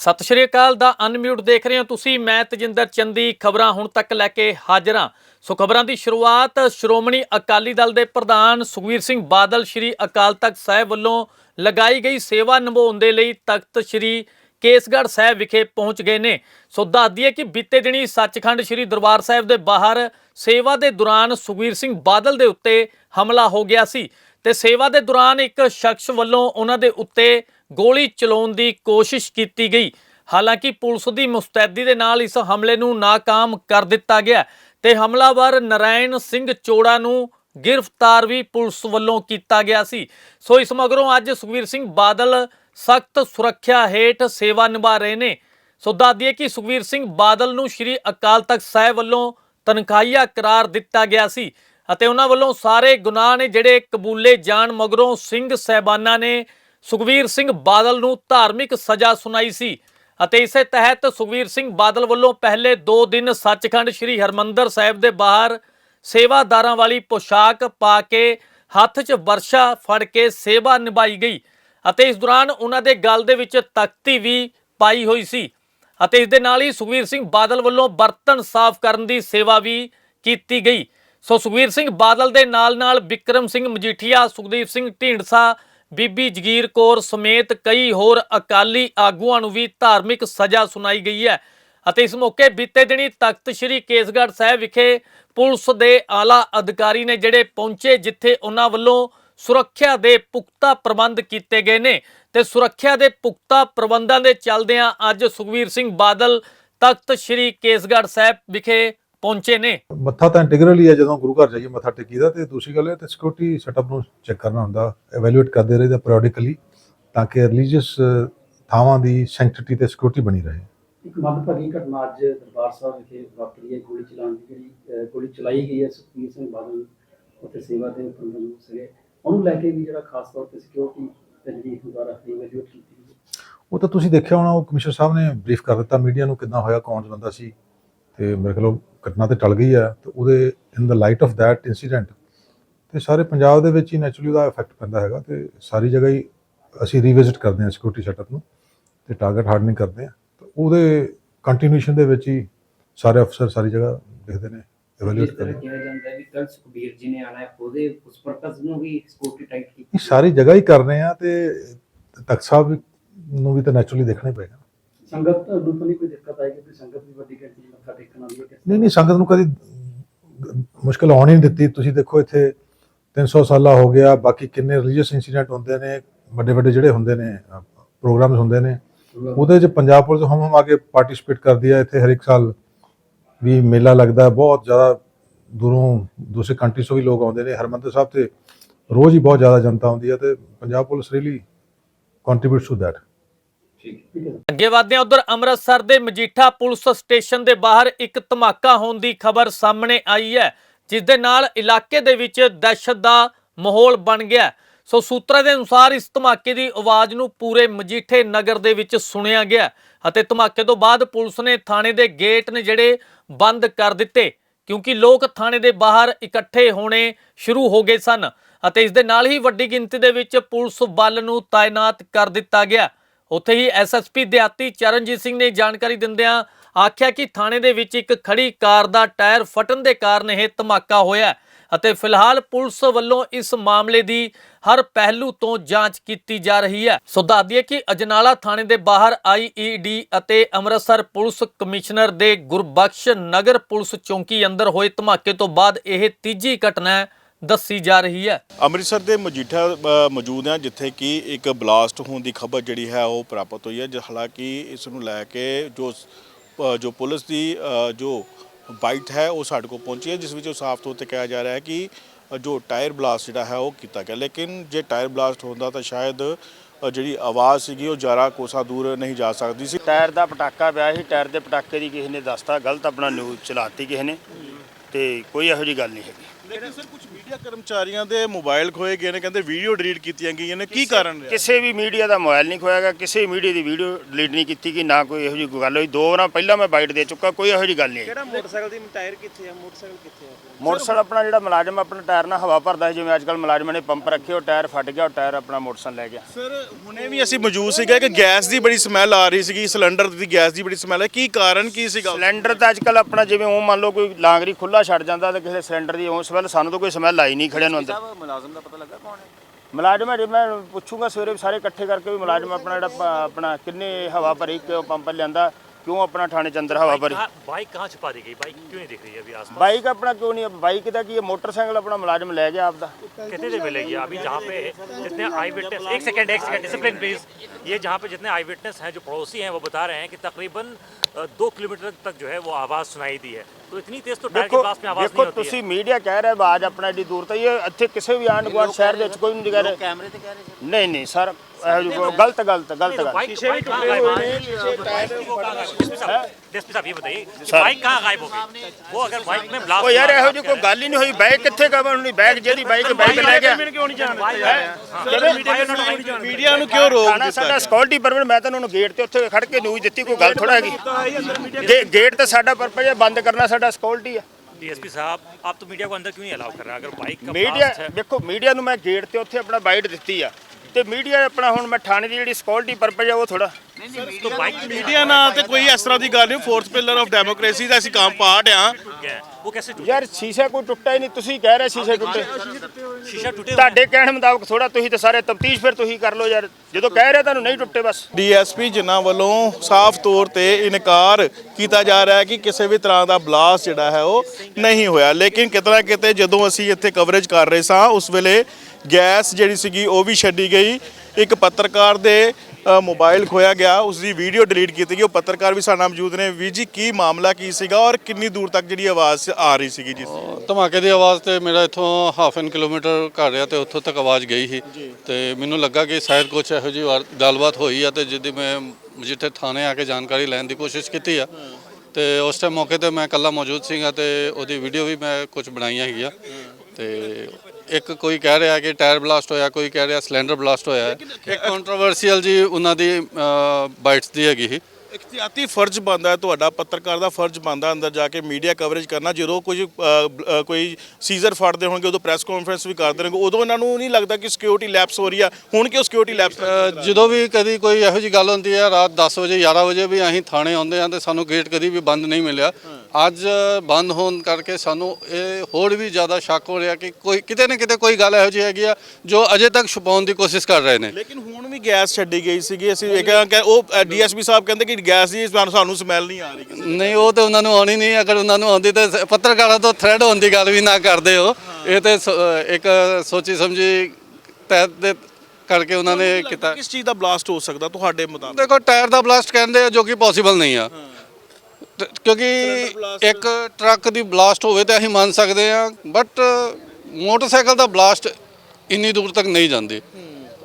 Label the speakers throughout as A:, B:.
A: ਸਤਿ ਸ਼੍ਰੀ ਅਕਾਲ ਦਾ ਅਨਮਿਊਟ ਦੇਖ ਰਹੇ ਹੋ ਤੁਸੀਂ, ਮੈਂ ਤਜਿੰਦਰ ਚੰਦੀ, ਖਬਰਾਂ ਹੁਣ ਤੱਕ ਲੈ ਕੇ ਹਾਜ਼ਰ ਹਾਂ। ਸੋ ਖਬਰਾਂ ਦੀ ਸ਼ੁਰੂਆਤ ਸ਼੍ਰੋਮਣੀ ਅਕਾਲੀ ਦਲ ਦੇ ਪ੍ਰਧਾਨ ਸੁਖਵੀਰ ਸਿੰਘ ਬਾਦਲ ਸ਼੍ਰੀ ਅਕਾਲ ਤਖਤ ਸਾਹਿਬ ਵੱਲੋਂ ਲਗਾਈ ਗਈ ਸੇਵਾ ਨਿਭਾਉਣ ਦੇ ਲਈ ਤਖਤ ਸ਼੍ਰੀ ਕੇਸਗੜ੍ਹ ਸਾਹਿਬ ਵਿਖੇ ਪਹੁੰਚ ਗਏ ਨੇ। ਸੋ ਦੱਸਦੀ ਹੈ ਕਿ ਬੀਤੇ ਦਿਨੀ ਸੱਚਖੰਡ ਸ਼੍ਰੀ ਦਰਬਾਰ ਸਾਹਿਬ ਦੇ ਬਾਹਰ ਸੇਵਾ ਦੇ ਦੌਰਾਨ ਸੁਖਵੀਰ ਸਿੰਘ ਬਾਦਲ ਦੇ ਉੱਤੇ ਹਮਲਾ ਹੋ ਗਿਆ ਸੀ ਤੇ ਸੇਵਾ ਦੇ ਦੌਰਾਨ ਇੱਕ ਸ਼ਖਸ ਵੱਲੋਂ ਉਹਨਾਂ ਦੇ ਉੱਤੇ ਗੋਲੀ ਚਲਾਉਣ ਦੀ ਕੋਸ਼ਿਸ਼ ਕੀਤੀ ਗਈ। ਹਾਲਾਂਕਿ ਪੁਲਿਸ ਦੀ ਮੁਸਤੈਦੀ ਦੇ ਨਾਲ ਇਸ ਹਮਲੇ ਨੂੰ ਨਾਕਾਮ ਕਰ ਦਿੱਤਾ ਗਿਆ ਤੇ ਹਮਲਾਵਰ ਨਰਾਇਣ ਸਿੰਘ ਚੋੜਾ ਨੂੰ ਗ੍ਰਿਫਤਾਰ ਵੀ ਪੁਲਿਸ ਵੱਲੋਂ ਕੀਤਾ ਗਿਆ ਸੀ। ਸੋ ਇਸ ਮਗਰੋਂ ਅੱਜ ਸੁਖਵੀਰ ਸਿੰਘ ਬਾਦਲ ਸਖਤ ਸੁਰੱਖਿਆ ਹੇਠ ਸੇਵਾ ਨਿਭਾ ਰਹੇ ਨੇ। ਸੋ ਦੱਸਦੀਏ ਕਿ ਸੁਖਵੀਰ ਸਿੰਘ ਬਾਦਲ ਨੂੰ ਸ਼੍ਰੀ ਅਕਾਲ ਤਖਤ ਸਾਹਿਬ ਵੱਲੋਂ ਤਨਖਾਹੀਆ ਕਰਾਰ ਦਿੱਤਾ ਗਿਆ ਸੀ ਅਤੇ ਉਹਨਾਂ ਵੱਲੋਂ ਸਾਰੇ ਗੁਨਾਹ ਨੇ ਜਿਹੜੇ ਕਬੂਲੇ ਜਾਣ ਮਗਰੋਂ ਸਿੰਘ ਸਹਿਬਾਨਾਂ ਨੇ ਸੁਖਵੀਰ ਸਿੰਘ ਬਾਦਲ ਨੂੰ ਧਾਰਮਿਕ ਸਜ਼ਾ ਸੁਣਾਈ ਸੀ ਅਤੇ ਇਸੇ ਤਹਿਤ ਸੁਖਵੀਰ ਸਿੰਘ ਬਾਦਲ ਵੱਲੋਂ ਪਹਿਲੇ 2 ਦਿਨ ਸੱਚਖੰਡ ਸ੍ਰੀ ਹਰਮੰਦਰ ਸਾਹਿਬ ਦੇ ਬਾਹਰ ਸੇਵਾਦਾਰਾਂ ਵਾਲੀ ਪੋਸ਼ਾਕ ਪਾ ਕੇ ਹੱਥ 'ਚ ਵਰਸ਼ਾ ਫੜ ਕੇ ਸੇਵਾ ਨਿਭਾਈ ਗਈ ਅਤੇ ਇਸ ਦੌਰਾਨ ਉਹਨਾਂ ਦੇ ਗਲ ਦੇ ਵਿੱਚ ਤਖਤੀ ਵੀ ਪਾਈ ਹੋਈ ਸੀ ਅਤੇ ਇਸ ਦੇ ਨਾਲ ਹੀ ਸੁਖਵੀਰ ਸਿੰਘ ਬਾਦਲ ਵੱਲੋਂ ਬਰਤਨ ਸਾਫ਼ ਕਰਨ ਦੀ ਸੇਵਾ ਵੀ ਕੀਤੀ ਗਈ। ਸੋ ਸੁਖਵੀਰ ਸਿੰਘ ਬਾਦਲ ਦੇ ਨਾਲ-ਨਾਲ ਵਿਕਰਮ ਸਿੰਘ ਮਜੀਠੀਆ, ਸੁਖਦੀਪ ਸਿੰਘ ਢੀਂਡਸਾ ਬੀਬੀ ਜਗੀਰ ਕੌਰ ਸਮੇਤ ਕਈ ਹੋਰ ਅਕਾਲੀ ਆਗੂਆਂ ਨੂੰ ਵੀ ਧਾਰਮਿਕ ਸਜ਼ਾ ਸੁਣਾਈ ਗਈ ਹੈ ਅਤੇ ਇਸ ਮੌਕੇ ਬੀਤੇ ਦਿਨੀ ਤਖਤ ਸ੍ਰੀ ਕੇਸਗੜ੍ਹ ਸਾਹਿਬ ਵਿਖੇ ਪੁਲਿਸ ਦੇ ਆਲਾ ਅਧਿਕਾਰੀ ਨੇ ਜਿਹੜੇ ਪਹੁੰਚੇ ਜਿੱਥੇ ਉਹਨਾਂ ਵੱਲੋਂ ਸੁਰੱਖਿਆ ਦੇ ਪੁਖਤਾ ਪ੍ਰਬੰਧ ਕੀਤੇ ਗਏ ਨੇ ਤੇ ਸੁਰੱਖਿਆ ਦੇ ਪੁਖਤਾ ਪ੍ਰਬੰਧਾਂ ਦੇ ਚੱਲਦਿਆਂ ਅੱਜ ਸੁਖਵੀਰ ਸਿੰਘ ਬਾਦਲ ਤਖਤ ਸ੍ਰੀ ਕੇਸਗੜ੍ਹ ਸਾਹਿਬ ਵਿਖੇ ਪਹੁੰਚੇ ਨੇ।
B: ਮੱਥਾ ਤਾਂ ਇੰਟੀਗਰਲ ਹੀ ਹੈ ਜਦੋਂ ਗੁਰੂ ਘਰ ਜਾਈਏ ਮੱਥਾ ਟੇਕੀਦਾ ਤੇ ਦੂਸਰੀ ਗੱਲ ਇਹ ਤੇ ਸਿਕਿਉਰਿਟੀ ਸੈਟਅਪ ਨੂੰ ਚੈੱਕ ਕਰਨਾ ਹੁੰਦਾ ਇਵੈਲੂਏਟ ਕਰਦੇ ਰਹੀਦਾ ਪੀਰੀਓਡਿਕਲੀ ਤਾਂ ਕਿ ਰਿਲੀਜੀਅਸ ਥਾਵਾਂ ਦੀ ਸੈਂਕਟਿਟੀ ਤੇ ਸਿਕਿਉਰਿਟੀ ਬਣੀ ਰਹੇ।
C: ਇੱਕ ਮੰਦਭਾਗੀ ਘਟਨਾ ਅੱਜ ਦਰਬਾਰ ਸਾਹਿਬ ਵਿਖੇ ਵਾਪਰੀ ਹੈ ਗੋਲੀ ਚਲਾਉਣ ਦੀ ਜਿਹੜੀ ਗੋਲੀ ਚਲਾਈ ਗਈ ਹੈ ਸੁਖਬੀਰ ਸਿੰਘ ਬਾਦਲ ਉੱਥੇ ਸੇਵਾ ਦੇ ਪ੍ਰਬੰਧਨ ਸੀਗੇ। ਉਹਨੂੰ ਲੈ ਕੇ ਵੀ ਜਿਹੜਾ ਖਾਸ ਤੌਰ ਤੇ ਸਿਕਿਉਰਿਟੀ ਤੇ ਜਿਹੜੀ ਦੁਆਰਾ ਰੀਵੈਲੂਏਟ ਕੀਤੀ।
B: ਉਹ ਤਾਂ ਤੁਸੀਂ ਦੇਖਿਆ ਹੋਣਾ ਉਹ ਕਮਿਸ਼ਨਰ ਸਾਹਿਬ ਨੇ ਬਰੀਫ ਕਰ ਦਿੱਤਾ ਮੀਡੀਆ ਨੂੰ ਕਿੰਨਾ ਹੋਇਆ ਕੌਣ ਬੰਦਾ ਸੀ ਤੇ ਮੇਰੇ ਖਿਆਲ ਘਟਨਾ ਤੇ ਟਲ ਗਈ ਹੈ ਤੇ ਉਹਦੇ in the light of that incident ਤੇ ਸਾਰੇ ਪੰਜਾਬ ਦੇ ਵਿੱਚ ਹੀ ਨੈਚੁਰਲੀ ਉਹਦਾ ਇਫੈਕਟ ਪੈਂਦਾ ਹੈਗਾ ਤੇ ਸਾਰੀ ਜਗ੍ਹਾ ਹੀ ਅਸੀਂ ਰੀਵਿਜ਼ਿਟ ਕਰਦੇ ਹਾਂ ਸਿਕਿਉਰਿਟੀ ਸੈਟਅਪ ਨੂੰ ਤੇ ਟਾਰਗੇਟ ਹਾਰਡਨਿੰਗ ਕਰਦੇ ਹਾਂ ਤੇ ਉਹਦੇ ਕੰਟੀਨਿਊਸ਼ਨ ਦੇ ਵਿੱਚ ਹੀ ਸਾਰੇ ਅਫਸਰ ਸਾਰੀ ਜਗ੍ਹਾ ਦੇਖਦੇ ਨੇ ਇਵੈਲੂਏਟ ਕਰਦੇ ਨੇ।
D: ਕਿਹਾ ਜਾਂਦਾ ਹੈ ਵੀ ਕੱਲ ਸੁਖਬੀਰ ਜੀ ਨੇ ਆਣਾ ਹੈ ਉਹਦੇ ਉਸ ਪਰਪਸ ਨੂੰ ਵੀ ਸਕਿਉਰਟੀ ਟਾਈਟ ਕੀਤੀ
B: ਸਾਰੀ ਜਗ੍ਹਾ ਹੀ ਕਰ ਰਹੇ ਆ ਤੇ ਤਖਤ ਸਾਹਿਬ ਨੂੰ ਵੀ ਤਾਂ ਨੈਚੁਰਲੀ ਦੇਖਣਾ ਹੀ ਪਏਗਾ
C: ਸੰਗਤ ਨੂੰ ਤਾਂ ਨਹੀਂ ਕੋਈ ਦਿੱਕਤ ਆਏਗੀ ਕਿ ਸੰਗਤ ਵੀ ਵੱਡੀ ਗਿਣਤੀ 'ਚ ਮੱਥਾ ਟੇਕਣ ਆਉਂਦੀ ਹੈ ਕਿਸ
B: ਨਹੀਂ ਨਹੀਂ ਸੰਗਤ ਨੂੰ ਕਦੀ ਮੁਸ਼ਕਲ ਆਉਣ ਹੀ ਨਹੀਂ ਦਿੱਤੀ। ਤੁਸੀਂ ਦੇਖੋ ਇੱਥੇ 300 ਸਾਲਾ ਹੋ ਗਿਆ ਬਾਕੀ ਕਿੰਨੇ ਰਿਲੀਜੀਅਸ ਇਨਸੀਡੈਂਟ ਹੁੰਦੇ ਨੇ ਵੱਡੇ ਵੱਡੇ ਜਿਹੜੇ ਹੁੰਦੇ ਨੇ ਪ੍ਰੋਗਰਾਮਸ ਹੁੰਦੇ ਨੇ ਉਹਦੇ 'ਚ ਪੰਜਾਬ ਪੁਲਿਸ ਹਮ ਹਮ ਆ ਕੇ ਪਾਰਟਿਸਿਪੇਟ ਕਰਦੀ ਹੈ ਇੱਥੇ ਹਰ ਇੱਕ ਸਾਲ ਵੀ ਮੇਲਾ ਲੱਗਦਾ ਹੈ ਬਹੁਤ ਜ਼ਿਆਦਾ ਦੂਰੋਂ ਦੂਸਰੇ ਕੰਟਰੀ ਤੋਂ ਵੀ ਲੋਕ ਆਉਂਦੇ ਨੇ। ਹਰਮੰਦਰ ਸਾਹਿਬ ਤੇ ਰੋਜ਼ ਹੀ ਬਹੁਤ ਜ਼ਿਆਦਾ ਜਨਤਾ ਆਉਂਦੀ ਹੈ ਤੇ Punjab police really contributes
C: to ਹੈ
A: ਅੱਗੇ ਵਧਦੇ ਹਾਂ ਉਧਰ ਅੰਮ੍ਰਿਤਸਰ ਦੇ ਮਜੀਠਾ ਪੁਲਿਸ ਸਟੇਸ਼ਨ ਦੇ ਬਾਹਰ ਇੱਕ ਧਮਾਕਾ ਹੋਣ ਦੀ ਖਬਰ ਸਾਹਮਣੇ ਆਈ ਹੈ ਜਿਸ ਦੇ ਨਾਲ ਇਲਾਕੇ ਦੇ ਵਿੱਚ ਦਹਿਸ਼ਤ ਦਾ ਮਾਹੌਲ ਬਣ ਗਿਆ। ਸੋ ਸੂਤਰਾਂ ਦੇ ਅਨੁਸਾਰ ਇਸ ਧਮਾਕੇ ਦੀ ਆਵਾਜ਼ ਨੂੰ ਪੂਰੇ ਮਜੀਠੇ ਨਗਰ ਦੇ ਵਿੱਚ ਸੁਣਿਆ ਗਿਆ ਅਤੇ ਧਮਾਕੇ ਤੋਂ ਬਾਅਦ ਪੁਲਿਸ ਨੇ ਥਾਣੇ ਦੇ ਗੇਟ ਨੇ ਜਿਹੜੇ ਬੰਦ ਕਰ ਦਿੱਤੇ ਕਿਉਂਕਿ ਲੋਕ ਥਾਣੇ ਦੇ ਬਾਹਰ ਇਕੱਠੇ ਹੋਣੇ ਸ਼ੁਰੂ ਹੋ ਗਏ ਸਨ ਅਤੇ ਇਸ ਦੇ ਨਾਲ ਹੀ ਵੱਡੀ ਗਿਣਤੀ ਦੇ ਵਿੱਚ ਪੁਲਿਸ ਬਲ ਨੂੰ ਤਾਇਨਾਤ ਕਰ ਦਿੱਤਾ ਗਿਆ ਉੱਥੇ ਹੀ ਐਸਐਸਪੀ ਦਿਹਾਤੀ ਚਰਨਜੀਤ ਸਿੰਘ ਨੇ ਜਾਣਕਾਰੀ ਦਿੰਦਿਆਂ ਆਖਿਆ ਕਿ ਥਾਣੇ ਦੇ ਵਿੱਚ ਇੱਕ ਖੜੀ ਕਾਰ ਦਾ ਟਾਇਰ ਫਟਣ ਦੇ ਕਾਰਨ ਇਹ ਧਮਾਕਾ ਹੋਇਆ ਅਤੇ ਫਿਲਹਾਲ ਪੁਲਿਸ ਵੱਲੋਂ ਇਸ ਮਾਮਲੇ ਦੀ ਹਰ ਪਹਿਲੂ ਤੋਂ ਜਾਂਚ ਕੀਤੀ ਜਾ ਰਹੀ ਹੈ। ਸੋ ਦੱਸ ਦਈਏ ਕਿ ਅਜਨਾਲਾ ਥਾਣੇ ਦੇ ਬਾਹਰ ਆਈਈਡੀ ਅਤੇ ਅੰਮ੍ਰਿਤਸਰ ਪੁਲਿਸ ਕਮਿਸ਼ਨਰ ਦੇ ਗੁਰਬਖਸ਼ ਨਗਰ ਪੁਲਿਸ ਚੌਂਕੀ ਅੰਦਰ ਹੋਏ ਧਮਾਕੇ ਤੋਂ ਬਾਅਦ ਇਹ ਤੀਜੀ ਘਟਨਾ ਹੈ ਦੱਸੀ ਜਾ ਰਹੀ ਹੈ।
E: ਅੰਮ੍ਰਿਤਸਰ ਦੇ ਮਜੀਠਾ ਮੌਜੂਦ ਹਾਂ ਜਿੱਥੇ ਕਿ ਇੱਕ ਬਲਾਸਟ ਹੋਣ ਦੀ ਖਬਰ ਜਿਹੜੀ ਹੈ ਉਹ ਪ੍ਰਾਪਤ ਹੋਈ ਹੈ। ਜ- ਹਾਲਾਂਕਿ ਇਸ ਨੂੰ ਲੈ ਕੇ ਜੋ ਜੋ ਪੁਲਿਸ ਦੀ ਜੋ ਬਾਈਟ ਹੈ ਉਹ ਸਾਡੇ ਕੋਲ ਪਹੁੰਚੀ ਹੈ ਜਿਸ ਵਿੱਚ ਉਹ ਸਾਫ਼ ਤੌਰ ਤੇ ਕਿਹਾ ਜਾ ਰਿਹਾ ਹੈ ਕਿ ਜੋ ਟਾਇਰ ਬਲਾਸਟ ਜਿਹੜਾ ਹੈ ਉਹ ਕੀਤਾ ਗਿਆ। ਲੇਕਿਨ ਜੇ ਟਾਇਰ ਬਲਾਸਟ ਹੁੰਦਾ ਤਾਂ ਸ਼ਾਇਦ ਜਿਹੜੀ ਆਵਾਜ਼ ਸੀਗੀ ਉਹ ਜ਼ਿਆਦਾ ਕੋਸਾ ਦੂਰ ਨਹੀਂ ਜਾ ਸਕਦੀ ਸੀ।
F: ਟਾਇਰ ਦਾ ਪਟਾਕਾ ਪਿਆ ਸੀ ਟਾਇਰ ਦੇ ਪਟਾਕੇ ਦੀ ਕਿਸੇ ਨੇ ਦੱਸਤਾ ਗਲਤ ਆਪਣਾ ਨਿਊਜ਼ ਚਲਾਤੀ ਕਿਸੇ ਨੇ ਤੇ ਕੋਈ ਇਹੋ ਜੀ ਗੱਲ ਨਹੀਂ ਹੈਗੀ।
E: ਲੇਕਿਨ ਸਰ ਕੁਝ ਮੀਡੀਆ ਕਰਮਚਾਰੀਆਂ ਦੇ ਮੋਬਾਈਲ ਖੋਏ ਗਏ ਨੇ ਕਹਿੰਦੇ ਵੀਡੀਓ ਡਿਲੀਟ ਕੀਤੀਆਂ ਗਈਆਂ ਨੇ। ਕੀ ਕਾਰਨ ਰਿਹਾ?
F: ਕਿਸੇ ਵੀ ਮੀਡੀਆ ਦਾ ਮੋਬਾਈਲ ਨਹੀਂ ਖੋਇਆਗਾ ਕਿਸੇ ਮੀਡੀਆ ਦੀ ਵੀਡੀਓ ਡਿਲੀਟ ਨਹੀਂ ਕੀਤੀ ਕਿ ਨਾ ਕੋਈ ਇਹੋ ਜੀ ਗੱਲ ਹੋਈ। ਦੋ ਵਾਰਾਂ ਪਹਿਲਾਂ ਮੈਂ ਬਾਈਟ ਦੇ ਚੁੱਕਾ ਕੋਈ ਇਹੋ ਜੀ ਗੱਲ ਨਹੀਂ ਹੈ
G: ਕਿਹੜਾ ਮੋਟਰਸਾਈਕਲ ਦੀ ਟਾਇਰ ਕਿੱਥੇ ਆ? ਮੋਟਰਸਾਈਕਲ ਕਿੱਥੇ ਆ?
F: ਮੋਟਰਸਾਈਕਲ ਆਪਣਾ ਜਿਹੜਾ ਮੁਲਾਜ਼ਮ ਆਪਣਾ ਟਾਇਰ ਨਾਲ ਹਵਾ ਭਰਦਾ ਹੈ ਜਿਵੇਂ ਅੱਜ ਕੱਲ ਮੁਲਾਜ਼ਮਾਂ ਨੇ ਪੰਪ ਰੱਖੇ ਉਹ ਟਾਇਰ ਫਟ ਗਿਆ ਉਹ ਟਾਇਰ ਆਪਣਾ ਮੋਟਰਸਾਈਕਲ ਲੈ ਗਿਆ।
E: ਸਰ ਹੁਣੇ ਵੀ ਅਸੀਂ ਮੌਜੂਦ ਸੀਗੇ ਕਿ ਗੈਸ ਦੀ ਬੜੀ ਸਮੈਲ ਆ ਰਹੀ ਸੀਗੀ ਸਿਲੰਡਰ ਦੀ ਗੈਸ ਦੀ ਬੜੀ ਸਮੈਲ ਹੈ ਕੀ ਕਾਰਨ ਕੀ ਸੀਗਾ?
F: ਸਿਲੰਡਰ ਤਾਂ ਅੱਜ ਕੱਲ ਆਪਣਾ ਜਿਵੇਂ ਉਹ ਮੰਨ ਲਓ ਕੋਈ ਲਾਂਗਰੀ ਖੁੱਲਾ ਛੱਡ ਜਾਂਦਾ ਤੇ ਕਿਸੇ ਸਿਲੰਡਰ ਦੀ ਉਹ ਸਮੈਲ ਸਾਨੂੰ ਤਾਂ ਕੋਈ ਸਮੈਲ ਆਈ ਨਹੀਂ ਖੜਿਆਂ ਨੂੰ ਅੰਦਰ। ਮੁਲਾਜ਼ਮ ਦਾ ਪਤਾ ਲੱਗਾ ਕੌਣ ਹੈ? ਮੁਲਾਜ਼ਮ ਹੈ ਮੈਂ ਪੁੱਛੂੰਗਾ ਸਵੇਰੇ ਸਾਰੇ ਇਕੱਠੇ ਕਰਕੇ ਵੀ ਮੁਲਾਜ਼ਮ ਆਪਣਾ ਜਿਹੜਾ ਆਪਣਾ ਕਿੰਨੇ ਹਵਾ ਭਰੀ ਕਿਉਂ ਪੰਪ ਲਿਆਂਦਾ ਕਿਉਂ ਆਪਣਾ ਥਾਣੇ ਚ ਅੰਦਰ ਹਵਾ ਭਰੀ
G: बाइक कहाँ छुपा दी गई बाइक क्यों नहीं दिख रही है अभी आसपास
F: ਬਾਈਕ ਆਪਣਾ ਕਿਉਂ ਨਹੀਂ ਬਾਈਕ ਦਾ ਕੀ ਹੈ ਮੋਟਰਸਾਈਕਲ ਆਪਣਾ ਮੁਲਾਜ਼ਮ ਲੈ ਗਿਆ ਆਪਦਾ
G: कितनी देर मिलेगी अभी जहाँ पे जितने आई विटनेस एक सेकंड एक सेकंड डिसिप्लिन प्लीज ये जहाँ पे जितने आई विटनेस हैं जो पड़ोसी हैं वो बता रहे हैं कि तकरीबन अ, दो किलोमीटर तक जो है वो आवाज़ सुनाई दी है तो इतनी तेज तो टायर
F: ਦੇਖੋ
G: के पास में आवाज़
F: ਦੇਖੋ
G: नहीं होती है
F: ਤੁਸੀਂ ਮੀਡੀਆ ਕਹਿ ਰਿਹਾ ਆਵਾਜ਼ ਆਪਣਾ ਏਡੀ ਦੂਰ ਤਾਂ ਇਹ ਇੱਥੇ ਕਿਸੇ ਵੀ ਆਂਢ ਗੁਆਂਢ ਸ਼ਹਿਰ ਦੇ ਵਿੱਚ ਕੋਈ ਨਹੀਂ ਕਹਿ ਰਿਹਾ ਕੈਮਰੇ ਤੇ ਕਹਿ ਰਹੇ ਨਹੀਂ ਨਹੀਂ ਸਰ ਇਹੋ ਜਿਹੀ ਕੋਈ ਗਲਤ ਗਲਤ ਗਲਤ ਗੱਲ
G: बाइक बाइक कहाँ गायब हो गई? डीएसपी साहब ये बताइए कि बाइक कहाँ गायब हो गई वो अगर बाइक में ब्लास्ट
F: ਉਹ ਯਾਰ
G: हुआ,
F: ਇਹੋ ਜਿਹੀ ਕੋਈ ਗੱਲ ਹੀ ਨਹੀਂ ਹੋਈ ਬਾਈਕ ਕਿੱਥੇ ਗਵਾ ਹੁਣ ਬਾਈਕ ਜਿਹਦੀ ਬਾਈਕ ਬਾਈਕ ਲੈ ਗਿਆ
E: ਮੀਡੀਆ ਨੂੰ ਕਿਉਂ ਰੋਕ
F: ਥਾਣਾ
E: ਦਿੱਤਾ
F: ਸਾਡਾ ਸਿਕਿਉਰਿਟੀ ਪਰਮਿਟ ਮੈਂ ਤਾਂ ਉਹਨੂੰ ਗੇਟ ਤੇ ਉੱਥੇ ਖੜ ਕੇ ਨਿਊਜ਼ ਦਿੱਤੀ ਕੋਈ ਗੱਲ ਥੋੜਾ ਹੈਗੀ ਗੇ- ਗੇਟ ਤੇ ਸਾਡਾ ਪਰਪਸ ਹੈ ਬੰਦ ਕਰਨਾ ਸਾਡਾ ਸਿਕਿਉਰਿਟੀ ਹੈ
G: डीएसपी साहब आप तो मीडिया को अंदर क्यों नहीं अलाउ कर रहे हैं अगर बाइक का
F: ਮੀਡੀਆ
G: blast है
F: ਦੇਖੋ ਮੀਡੀਆ ਨੂੰ ਮੈਂ ਗੇਟ ਤੇ ਉੱਥੇ ਆਪਣਾ ਬਾਈਟ ਦਿੱਤੀ ਆ ਤੇ ਮੀਡੀਆ ਆਪਣਾ ਹੁਣ ਮੈਂ ਥਾਣੇ ਦੀ ਜਿਹੜੀ ਸਿਕਿਉਰਿਟੀ ਪਰਪਸ ਆ ਉਹ ਥੋੜਾ
E: ਮੀਡੀਆ ਨਾਲ ਤੇ ਕੋਈ ਇਸ ਤਰ੍ਹਾਂ ਦੀ ਗੱਲ ਨਹੀਂ ਫੋਰਥ ਪਿਲਰ ਆਫ ਡੈਮੋਕ੍ਰੇਸੀ ਦਾ ਅਸੀਂ ਕਾਮ ਪਾਰਟ ਆ।
G: ਉਹ ਕਿਵੇਂ ਟੁੱਟੇ?
F: ਯਾਰ ਸ਼ੀਸ਼ਾ ਕੋਈ ਟੁੱਟਾ ਹੀ ਨਹੀਂ ਤੁਸੀਂ ਕਹਿ ਰਹੇ ਸ਼ੀਸ਼ੇ ਟੁੱਟੇ।
G: ਸ਼ੀਸ਼ਾ ਟੁੱਟੇ
F: ਤੁਹਾਡੇ ਕਹਿਣ ਮੁਤਾਬਕ ਥੋੜਾ ਤੁਸੀਂ ਤੇ ਸਾਰੇ ਤਫਤੀਸ਼ ਫਿਰ ਤੁਸੀਂ ਕਰ ਲਓ ਯਾਰ ਜਦੋਂ ਕਹਿ ਰਹੇ ਤੁਹਾਨੂੰ ਨਹੀਂ ਟੁੱਟੇ ਬਸ।
E: ਡੀਐਸਪੀ ਜਿਨ੍ਹਾਂ ਵੱਲੋਂ ਸਾਫ਼ ਤੌਰ ਤੇ ਇਨਕਾਰ ਕੀਤਾ ਜਾ ਰਿਹਾ ਹੈ ਕਿ ਕਿਸੇ ਵੀ ਤਰ੍ਹਾਂ ਦਾ ਬਲਾਸਟ ਜਿਹੜਾ ਹੈ ਉਹ ਨਹੀਂ ਹੋਇਆ। ਲੇਕਿਨ ਕਿਤਨਾ ਕਿਤੇ ਜਦੋਂ ਅਸੀਂ ਇੱਥੇ ਕਵਰੇਜ ਕਰ ਰਹੇ ਸਾਂ ਉਸ ਵੇਲੇ ਗੈਸ ਜਿਹੜੀ ਸੀਗੀ ਉਹ ਵੀ ਛੱਡੀ ਗਈ। ਇੱਕ ਪੱਤਰਕਾਰ ਦੇ ਮੋਬਾਈਲ ਖੋਇਆ ਗਿਆ ਉਸ ਦੀ ਵੀਡੀਓ ਡਿਲੀਟ ਕੀਤੀ ਗਈ। ਉਹ ਪੱਤਰਕਾਰ ਵੀ ਸਾਡੇ ਨਾਲ ਮੌਜੂਦ ਨੇ। ਵੀ ਜੀ ਕੀ ਮਾਮਲਾ ਕੀ ਸੀਗਾ ਔਰ ਕਿੰਨੀ ਦੂਰ ਤੱਕ ਜਿਹੜੀ ਆਵਾਜ਼ ਆ ਰਹੀ ਸੀਗੀ ਜੀ?
H: ਧਮਾਕੇ ਦੀ ਆਵਾਜ਼ ਤੇ ਮੇਰਾ ਇੱਥੋਂ ਹਾਫ ਐਨ ਕਿਲੋਮੀਟਰ ਘਰ ਆ ਤੇ ਉੱਥੋਂ ਤੱਕ ਆਵਾਜ਼ ਗਈ ਸੀ। ਤੇ ਮੈਨੂੰ ਲੱਗਾ ਕਿ ਸ਼ਾਇਦ ਕੁਝ ਇਹੋ ਜਿਹੀ ਗੱਲਬਾਤ ਹੋਈ ਆ ਤੇ ਜਿੱਦੀ ਮੈਂ ਜਿੱਥੇ ਥਾਣੇ ਆ ਕੇ ਜਾਣਕਾਰੀ ਲੈਣ ਦੀ ਕੋਸ਼ਿਸ਼ ਕੀਤੀ ਆ। ਤੇ ਉਸ ਟਾਈਮ ਮੌਕੇ ਤੇ ਮੈਂ ਇਕੱਲਾ ਮੌਜੂਦ ਸੀਗਾ ਤੇ ਉਹਦੀ ਵੀਡੀਓ ਵੀ ਮੈਂ ਕੁਝ ਬਣਾਈਆਂ ਹੈਗੀਆਂ। ਤੇ ਇੱਕ ਕੋਈ ਕਹਿ ਰਿਹਾ ਕਿ ਟਾਇਰ ਬਲਾਸਟ ਹੋਇਆ ਕੋਈ ਕਹਿ ਰਿਹਾ ਸਿਲੰਡਰ ਬਲਾਸਟ ਹੋਇਆ। ਇੱਕ ਕੰਟਰੋਵਰਸੀਅਲ ਜੀ ਉਹਨਾਂ ਦੀ ਬਾਈਟਸ ਦੀ ਹੈਗੀ ਸੀ।
E: ਇਖਤਿਆਤੀ ਫਰਜ਼ ਬਣਦਾ ਹੈ ਤੁਹਾਡਾ ਪੱਤਰਕਾਰ ਦਾ ਫਰਜ਼ ਬਣਦਾ ਅੰਦਰ ਜਾ ਕੇ ਮੀਡੀਆ ਕਵਰੇਜ ਕਰਨਾ। ਜਦੋਂ ਅ, ਕੋਈ ਸੀਜ਼ਰ ਫੜਦੇ ਹੋਣਗੇ ਉਦੋਂ ਪ੍ਰੈਸ ਕਾਨਫਰੰਸ ਵੀ ਕਰਦੇ ਰਹਿਣਗੇ ਉਦੋਂ ਇਹਨਾਂ ਨੂੰ ਨਹੀਂ ਲੱਗਦਾ ਕਿ ਸਿਕਿਉਰਿਟੀ ਲੈਪਸ ਹੋ ਰਹੀ ਆ। ਹੁਣ ਕਿਉਂ ਸਿਕਿਉਰਿਟੀ ਲੈਪਸ
H: ਜਦੋਂ ਵੀ ਕਦੀ ਕੋਈ ਇਹੋ ਜੀ ਗੱਲ ਹੁੰਦੀ ਹੈ ਰਾਤ 10 ਵਜੇ 11 ਵਜੇ ਵੀ ਅਸੀਂ ਥਾਣੇ ਆਉਂਦੇ ਹਾਂ ਤੇ ਸਾਨੂੰ ਗੇਟ ਕਦੀ ਵੀ ਬੰਦ ਨਹੀਂ ਮਿਲਿਆ। ਅੱਜ ਬੰਦ ਹੋਣ ਕਰਕੇ ਸਾਨੂੰ ਇਹ ਹੋਰ ਵੀ ਜ਼ਿਆਦਾ ਸ਼ੱਕ ਹੋ ਰਿਹਾ ਕਿ ਕੋਈ ਕਿਤੇ ਨਾ ਕਿਤੇ ਕੋਈ ਗੱਲ ਇਹੋ ਜਿਹੀ ਹੈਗੀ ਆ ਜੋ ਅਜੇ ਤੱਕ ਛੁਪਾਉਣ ਦੀ ਕੋਸ਼ਿਸ਼ ਕਰ ਰਹੇ ਨੇ।
E: ਲੇਕਿਨ ਹੁਣ ਵੀ ਗੈਸ ਛੱਡੀ ਗਈ ਸੀਗੀ। ਅਸੀਂ ਵੇਖਿਆ ਕਿ ਉਹ ਡੀਐਸਪੀ ਸਾਹਿਬ ਕਹਿੰਦੇ ਕਿ ਗੈਸ ਦੀ ਸਾਨੂੰ ਸਮੈਲ ਨਹੀਂ ਆ ਰਹੀ
H: ਨਹੀਂ ਉਹ ਤੇ ਉਹਨਾਂ ਨੂੰ ਆਉਣੀ ਨਹੀਂ। ਅਗਰ ਉਹਨਾਂ ਨੂੰ ਆਉਂਦੀ ਤੇ ਪੱਤਰਕਾਰਾਂ ਤੋਂ ਥ੍ਰੈਡ ਹੋਣ ਦੀ ਗੱਲ ਵੀ ਨਾ ਕਰਦੇ ਹੋ। ਇਹ ਤੇ ਇੱਕ ਸੋਚੀ ਸਮਝੀ ਤਹਿਤ ਦੇ ਕਰਕੇ ਉਹਨਾਂ ਨੇ ਕੀਤਾ।
E: ਕਿਸ ਚੀਜ਼ ਦਾ ਬਲਾਸਟ ਹੋ ਸਕਦਾ ਤੁਹਾਡੇ ਮੁਤਾਬਕ?
H: ਦੇਖੋ ਟਾਇਰ ਦਾ ਬਲਾਸਟ ਕਹਿੰਦੇ ਆ ਜੋ ਕਿ ਪੋਸੀਬਲ ਨਹੀਂ ਆ। ਤੇ ਕਿਉਂਕਿ ਇੱਕ ਟਰੱਕ ਦੀ ਬਲਾਸਟ ਹੋਵੇ ਤਾਂ ਅਸੀਂ ਮੰਨ ਸਕਦੇ ਆ ਬਟ ਮੋਟਰਸਾਈਕਲ ਦਾ ਬਲਾਸਟ ਇੰਨੀ ਦੂਰ ਤੱਕ ਨਹੀਂ ਜਾਂਦੀ।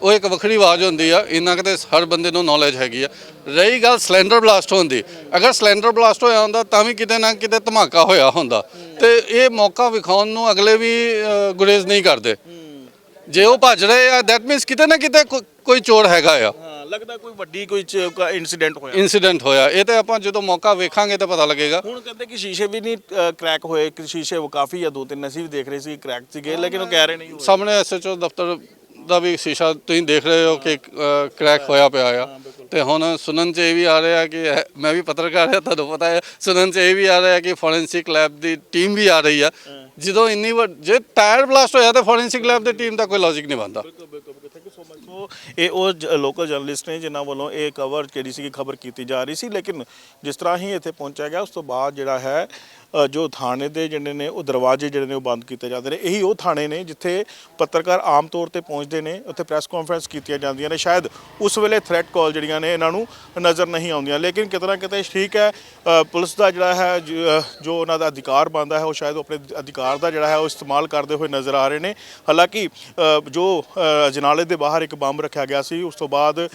H: ਉਹ ਇੱਕ ਵੱਖਰੀ ਆਵਾਜ਼ ਹੁੰਦੀ ਆ ਇੰਨਾ ਕਿਤੇ ਹਰ ਬੰਦੇ ਨੂੰ ਨੌਲੇਜ ਹੈਗੀ ਆ। ਰਹੀ ਗੱਲ ਸਿਲੰਡਰ ਬਲਾਸਟ ਹੋਣ ਦੀ। ਅਗਰ ਸਿਲੰਡਰ ਬਲਾਸਟ ਹੋਇਆ ਹੁੰਦਾ ਤਾਂ ਵੀ ਕਿਤੇ ਨਾ ਕਿਤੇ ਧਮਾਕਾ ਹੋਇਆ ਹੁੰਦਾ। ਤੇ ਇਹ ਮੌਕਾ ਵਿਖਾਉਣ ਨੂੰ ਅਗਲੇ ਵੀ ਅ, ਗੁਰੇਜ਼ ਨਹੀਂ ਕਰਦੇ। ਜੇ ਉਹ ਭੱਜ ਰਹੇ ਆ ਦੈਟ ਮੀਨਸ ਕਿਤੇ ਨਾ ਕਿਤੇ ਕੋ- ਕੋਈ ਚੋਰ ਹੈਗਾ ਆ।
E: ਹਾਂ ਲੱਗਦਾ ਕੋਈ ਵੱਡੀ ਕੋਈ ਇਨਸੀਡੈਂਟ ਹੋਇਆ।
H: ਇਨਸੀਡੈਂਟ ਹੋਇਆ। ਇਹ ਤੇ ਆਪਾਂ ਜਦੋਂ ਮੌਕਾ ਵੇਖਾਂਗੇ ਤਾਂ ਪਤਾ ਲੱਗੇਗਾ।
E: ਹੁਣ ਕਹਿੰਦੇ ਕਿ ਸ਼ੀਸ਼ੇ ਵੀ ਨਹੀਂ ਕ੍ਰੈਕ ਹੋਏ। ਕਿ ਸ਼ੀਸ਼ੇ ਉਹ ਕਾਫੀ ਆ ਦੋ ਤਿੰਨ ਅਸੀਂ ਵੀ ਦੇਖ ਰਹੇ ਸੀ ਕ੍ਰੈਕ ਸੀਗੇ। ਲੇਕਿਨ ਉਹ ਕਹਿ ਰਹੇ ਨਹੀਂ ਹੋਏ।
H: ਸਾਹਮਣੇ ਐਸਐਚਓ ਦਫ਼ਤਰ ਦਾ ਵੀ ਸ਼ੀਸ਼ਾ ਤੁਸੀਂ ਦੇਖ ਰਹੇ ਹੋ ਕਿ ਕ੍ਰੈਕ ਹੋਇਆ ਪਿਆ ਆ। ਤੇ ਹੁਣ ਸੁਣਨ ਚ ਇਹ ਵੀ ਆ ਰਿਹਾ ਕਿ ਇਹ- ਮੈਂ ਵੀ ਪੱਤਰਕਾਰ ਹਾਂ, ਤੁਹਾਨੂੰ ਪਤਾ ਹੈ। ਸੁਣਨ ਚ ਇਹ ਵੀ ਆ ਰਿਹਾ ਕਿ ਫੋਰੈਂਸਿਕ ਲੈਬ ਦੀ ਟੀਮ ਵੀ ਆ ਰਹੀ ਆ। ਜਦੋਂ ਇੰਨੀ ਵੱਡ- ਜੇ ਟਾਇਰ ਬਲਾਸਟ ਹੋਇਆ ਤਾਂ ਫੋਰੈਂਸਿਕ ਲੈਬ ਦੀ ਟੀਮ ਦਾ ਕੋਈ ਲੌਜੀਕ ਨਹੀਂ ਬਣਦਾ।
E: ਸੋ ਇਹ ਉਹ ਲੋਕਲ ਜਰਨਲਿਸਟ ਨੇ ਜਿਨ੍ਹਾਂ ਵੱਲੋਂ ਇਹ ਕਵਰ ਜਿਹੜੀ ਸੀ ਖਬਰ ਕੀਤੀ ਜਾ ਰਹੀ ਸੀ। ਲੇਕਿਨ ਜਿਸ ਤਰ੍ਹਾਂ ਹੀ ਇੱਥੇ ਪਹੁੰਚਿਆ ਗਿਆ, ਉਸ ਤੋਂ ਬਾਅਦ ਜਿਹੜਾ ਹੈ ਜੋ ਥਾਣੇ ਦੇ ਜਿਹੜੇ ਨੇ ਉਹ ਦਰਵਾਜ਼ੇ ਜਿਹੜੇ ਨੇ ਉਹ ਬੰਦ ਕੀਤੇ ਜਾਂਦੇ ਨੇ। ਇਹੀ ਉਹ ਥਾਣੇ ਨੇ ਜਿੱਥੇ ਪੱਤਰਕਾਰ ਆਮ ਤੌਰ ਤੇ ਪਹੁੰਚਦੇ ਨੇ ਉੱਥੇ ਪ੍ਰੈਸ ਕਾਨਫਰੰਸ ਕੀਤੀਆਂ ਜਾਂਦੀਆਂ ਨੇ। ਸ਼ਾਇਦ ਉਸ ਵੇਲੇ ਥ੍ਰੈਟ ਕਾਲ ਜਿਹੜੀਆਂ ਨੇ ਇਹਨਾਂ ਨੂੰ ਨਜ਼ਰ ਨਹੀਂ ਆਉਂਦੀਆਂ। ਲੇਕਿਨ ਕਿਤੇ ਨਾ ਕਿਤੇ ਠੀਕ ਹੈ ਪੁਲਿਸ ਦਾ ਜਿਹੜਾ ਹੈ ਜੋ ਉਹਨਾਂ ਦਾ ਅਧਿਕਾਰ ਬਣਦਾ ਹੈ ਉਹ ਸ਼ਾਇਦ ਉਹ ਆਪਣੇ ਅਧਿਕਾਰ ਦਾ ਜਿਹੜਾ ਹੈ ਉਹ ਇਸਤੇਮਾਲ ਕਰਦੇ ਹੋਏ ਨਜ਼ਰ ਆ ਰਹੇ ਨੇ। ਹਾਲਾਂਕਿ ਜੋ ਅ, ਅਜਨਾਲੇ ਦੇ ਬਾਹਰ ਇੱਕ ਬੰਬ ਰੱਖਿਆ ਗਿਆ ਸੀ ਉਸ ਤੋਂ ਬਾਅਦ